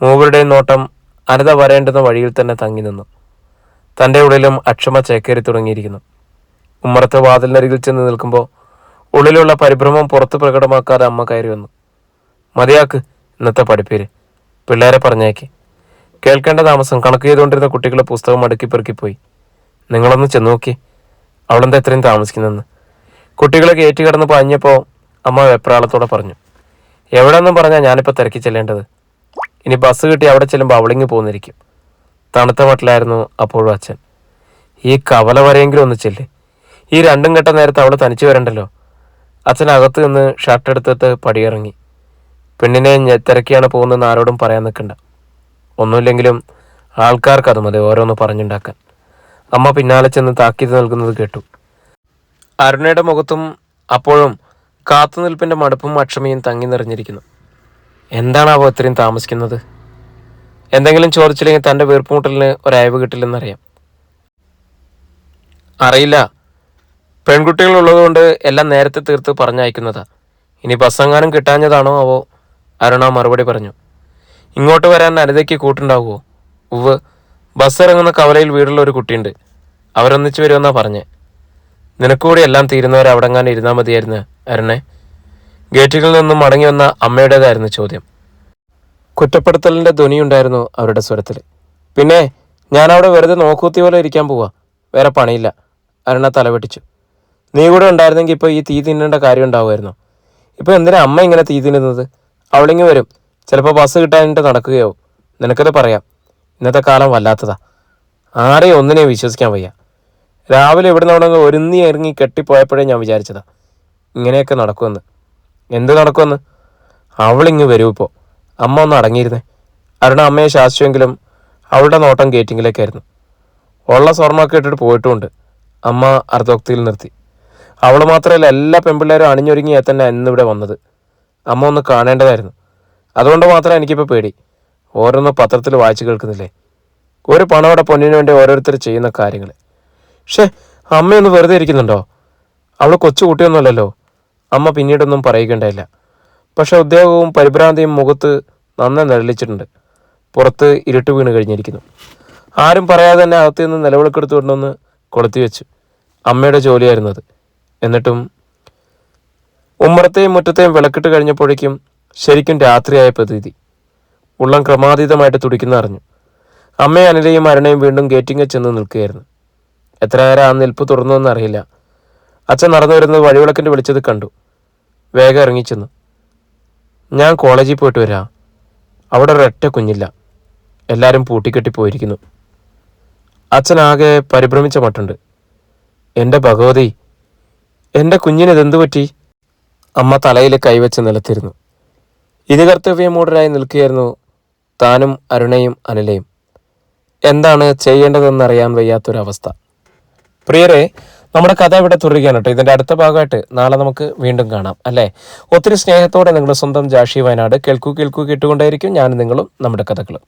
മൂവരുടെയും നോട്ടം അനിത വരേണ്ടുന്ന വഴിയിൽ തന്നെ തങ്ങി നിന്നു. തന്റെ ഉള്ളിലും അക്ഷമ ചേക്കേറി തുടങ്ങിയിരിക്കുന്നു. ഉമ്മറത്തെ വാതിലിനരികിൽ ചെന്ന് നിൽക്കുമ്പോൾ ഉള്ളിലുള്ള പരിഭ്രമം പുറത്ത് പ്രകടമാക്കാതെ അമ്മ കയറി വന്നു. മതിയാക്ക് ഇന്നത്തെ പഠിപ്പേര്. പിള്ളേരെ പറഞ്ഞേക്ക്. കേൾക്കേണ്ട താമസം കണക്ക് ചെയ്തുകൊണ്ടിരുന്ന കുട്ടികളെ പുസ്തകം അടുക്കി പെറുക്കിപ്പോയി നിങ്ങളൊന്ന് ചെന്ന് നോക്കി. അവളെന്താ ഇത്രയും താമസിക്കുന്നെന്ന് കുട്ടികളെ കയറ്റി കിടന്ന് പാഞ്ഞപ്പോൾ അമ്മ വെപ്രാളത്തോടെ പറഞ്ഞു. എവിടെ നിന്നും പറഞ്ഞാൽ ഞാനിപ്പോൾ തിരക്കി ചെല്ലേണ്ടത്. ഇനി ബസ് കിട്ടി അവിടെ ചെല്ലുമ്പോൾ അവളിങ്ങ് പോകുന്നിരിക്കും തണുത്ത വട്ടിലായിരുന്നു അപ്പോഴും അച്ഛൻ. ഈ കവല വരെയെങ്കിലും ഒന്ന് ചെല്ല്. ഈ രണ്ടും കെട്ട നേരത്തെ അവൾ തനിച്ചു വരണ്ടല്ലോ? അച്ഛൻ അകത്ത് നിന്ന് ഷർട്ട് എടുത്തിട്ട് പടിയിറങ്ങി. പെണ്ണിനെ തിരക്കിയാണ് പോകുന്നതെന്ന് ആരോടും പറയാൻ നിൽക്കണ്ട. ഒന്നുമില്ലെങ്കിലും ആൾക്കാർക്ക് അത് മതി ഓരോന്ന് പറഞ്ഞുണ്ടാക്കാൻ. അമ്മ പിന്നാലെ ചെന്ന് താക്കീത് നൽകുന്നത് കേട്ടു. അരുണയുടെ മുഖത്തും അപ്പോഴും കാത്തുനിൽപ്പിന്റെ മടുപ്പും അക്ഷമയും തങ്ങി നിറഞ്ഞിരിക്കുന്നു. എന്താണാവോ ഇത്രയും താമസിക്കുന്നത്? എന്തെങ്കിലും ചോദിച്ചില്ലെങ്കിൽ തന്റെ വീർപ്പുമുട്ടലിന് ഒരയവ് കിട്ടില്ലെന്നറിയാം. അറിയില്ല. പെൺകുട്ടികൾ ഉള്ളതുകൊണ്ട് എല്ലാം നേരത്തെ തീർത്ത് പറഞ്ഞയക്കുന്നതാ. ഇനി ബസ്സെങ്ങാനും കിട്ടാഞ്ഞതാണോ അവോ അരുണ മറുപടി പറഞ്ഞു. ഇങ്ങോട്ട് വരാൻ അനിതയ്ക്ക് കൂട്ടുണ്ടാവുമോ ഉവ് ബസ് ഇറങ്ങുന്ന കവലയിൽ വീടുള്ള ഒരു കുട്ടിയുണ്ട്. അവരൊന്നിച്ചു വരുമെന്നാ പറഞ്ഞേ. നിനക്കൂടി എല്ലാം തീരുന്നവരെ അവിടെങ്ങാനും ഇരുന്നാൽ മതിയായിരുന്നു അരുണെ. ഗേറ്റുകളിൽ നിന്നും മടങ്ങി വന്ന അമ്മയുടേതായിരുന്നു ചോദ്യം. കുറ്റപ്പെടുത്തലിന്റെ ധ്വനിയുണ്ടായിരുന്നു അവരുടെ സ്വരത്തിൽ പിന്നെ ഞാൻ അവിടെ വെറുതെ നോക്കൂത്തി പോലെ ഇരിക്കാൻ പോവാ. വേറെ പണിയില്ല. അരണ തലവെട്ടിച്ചു. നീ കൂടെ ഉണ്ടായിരുന്നെങ്കിൽ ഇപ്പോൾ ഈ തീ തിന്നേണ്ട കാര്യം ഉണ്ടാവുമായിരുന്നു? ഇപ്പോൾ എന്തിനാ അമ്മ ഇങ്ങനെ തീ തിന്നുന്നത്? അവളിങ്ങ് വരും. ചിലപ്പോൾ ബസ് കിട്ടാനിട്ട് നടക്കുകയാവും. നിനക്കത് പറയാം. ഇന്നത്തെ കാലം വല്ലാത്തതാ. ആരെയും ഒന്നിനെയും വിശ്വസിക്കാൻ വയ്യ. രാവിലെ ഇവിടെ നിന്ന് ഒരുന്നി ഇറങ്ങി കെട്ടിപ്പോയപ്പോഴേ ഞാൻ വിചാരിച്ചതാ. ഇങ്ങനെയൊക്കെ നടക്കുമെന്ന്. എന്ത് നടക്കുമെന്ന്? അവളിങ്ങ് വരൂ ഇപ്പോൾ അമ്മ ഒന്ന് അടങ്ങിയിരുന്നേ. അരുണ അമ്മയെ ശാസിച്ചുവെങ്കിലും അവളുടെ നോട്ടം ഗേറ്റിങ്ങിലേക്കായിരുന്നു ഉള്ള സ്വർണമൊക്കെ ഇട്ടിട്ട് പോയിട്ടുമുണ്ട്. അമ്മ അർദ്ധോക്തിയിൽ നിർത്തി. അവൾ മാത്രമല്ല എല്ലാ പെൺപിള്ളേരും അണിഞ്ഞൊരുങ്ങിയാൽ തന്നെ ഇന്നിവിടെ വന്നത്. അമ്മ ഒന്ന് കാണേണ്ടതായിരുന്നു. അതുകൊണ്ട് മാത്രം എനിക്കിപ്പോൾ പേടി. ഓരോന്ന് പത്രത്തിൽ വായിച്ചു കേൾക്കുന്നില്ലേ? ഒരു പണയുടെ പൊന്നിനു വേണ്ടി ഓരോരുത്തർ ചെയ്യുന്ന കാര്യങ്ങൾ പക്ഷേ അമ്മയൊന്ന് വെറുതെ ഇരിക്കുന്നുണ്ടോ? അവൾ കൊച്ചു കുട്ടിയൊന്നുമല്ലല്ലോ. അമ്മ പിന്നീടൊന്നും പറയുകയുണ്ടായില്ല പക്ഷെ ഉദ്യോഗവും പരിഭ്രാന്തിയും മുഖത്ത് നന്നായി നിഴലിച്ചിട്ടുണ്ട്. പുറത്ത് ഇരുട്ട് വീണ് കഴിഞ്ഞിരിക്കുന്നു. ആരും പറയാതെ തന്നെ അകത്ത് നിന്ന് നിലവിളക്കെടുത്തു കൊണ്ടുവന്ന് കൊളുത്തി വെച്ചു. അമ്മയുടെ ജോലിയായിരുന്നത് എന്നിട്ടും ഉമ്മറത്തെയും മുറ്റത്തെയും വിളക്കിട്ട് കഴിഞ്ഞപ്പോഴേക്കും ശരിക്കും രാത്രിയായ പ്രതീതി. ഉള്ളം ക്രമാതീതമായിട്ട് തുടിക്കുന്ന അറിഞ്ഞു. അമ്മയും അനിലയും അരുണയും വീണ്ടും ഗേറ്റിങ്ങിൽ ചെന്ന് നിൽക്കുകയായിരുന്നു. എത്ര നേരം ആ നിൽപ്പ് തുറന്നു അറിയില്ല. അച്ഛൻ നടന്നു വരുന്നത് വഴിവിളക്കിന്റെ വിളിച്ചത് കണ്ടു. വേഗം ഇറങ്ങിച്ചെന്നു. ഞാൻ കോളേജിൽ പോയിട്ട് വരാം. അവിടെ ഒരൊറ്റ കുഞ്ഞില്ല. എല്ലാവരും പൂട്ടിക്കെട്ടി പോയിരിക്കുന്നു. അച്ഛനാകെ പരിഭ്രമിച്ച മട്ടുണ്ട്. എന്റെ ഭഗവതി എന്റെ കുഞ്ഞിനെന്ത് പറ്റി? അമ്മ തലയിൽ കൈവച്ച് നിലത്തിരുന്നു. ഇത് കർത്തവ്യമൂടരായി നിൽക്കുകയായിരുന്നു താനും അരുണയും അനിലയും. എന്താണ് ചെയ്യേണ്ടതെന്നറിയാൻ വയ്യാത്തൊരവസ്ഥ. പ്രിയരെ നമ്മുടെ കഥ ഇവിടെ തുടരുകയാണ് കേട്ടോ. ഇതിന്റെ അടുത്ത ഭാഗമായിട്ട് നാളെ നമുക്ക് വീണ്ടും കാണാം അല്ലേ? ഒത്തിരി സ്നേഹത്തോടെ നിങ്ങളുടെ സ്വന്തം ജാഷി വയനാട് കേൾക്കൂ കേൾക്കൂ കേട്ടുകൊണ്ടായിരിക്കും ഞാനും നിങ്ങളും നമ്മുടെ കഥകളും.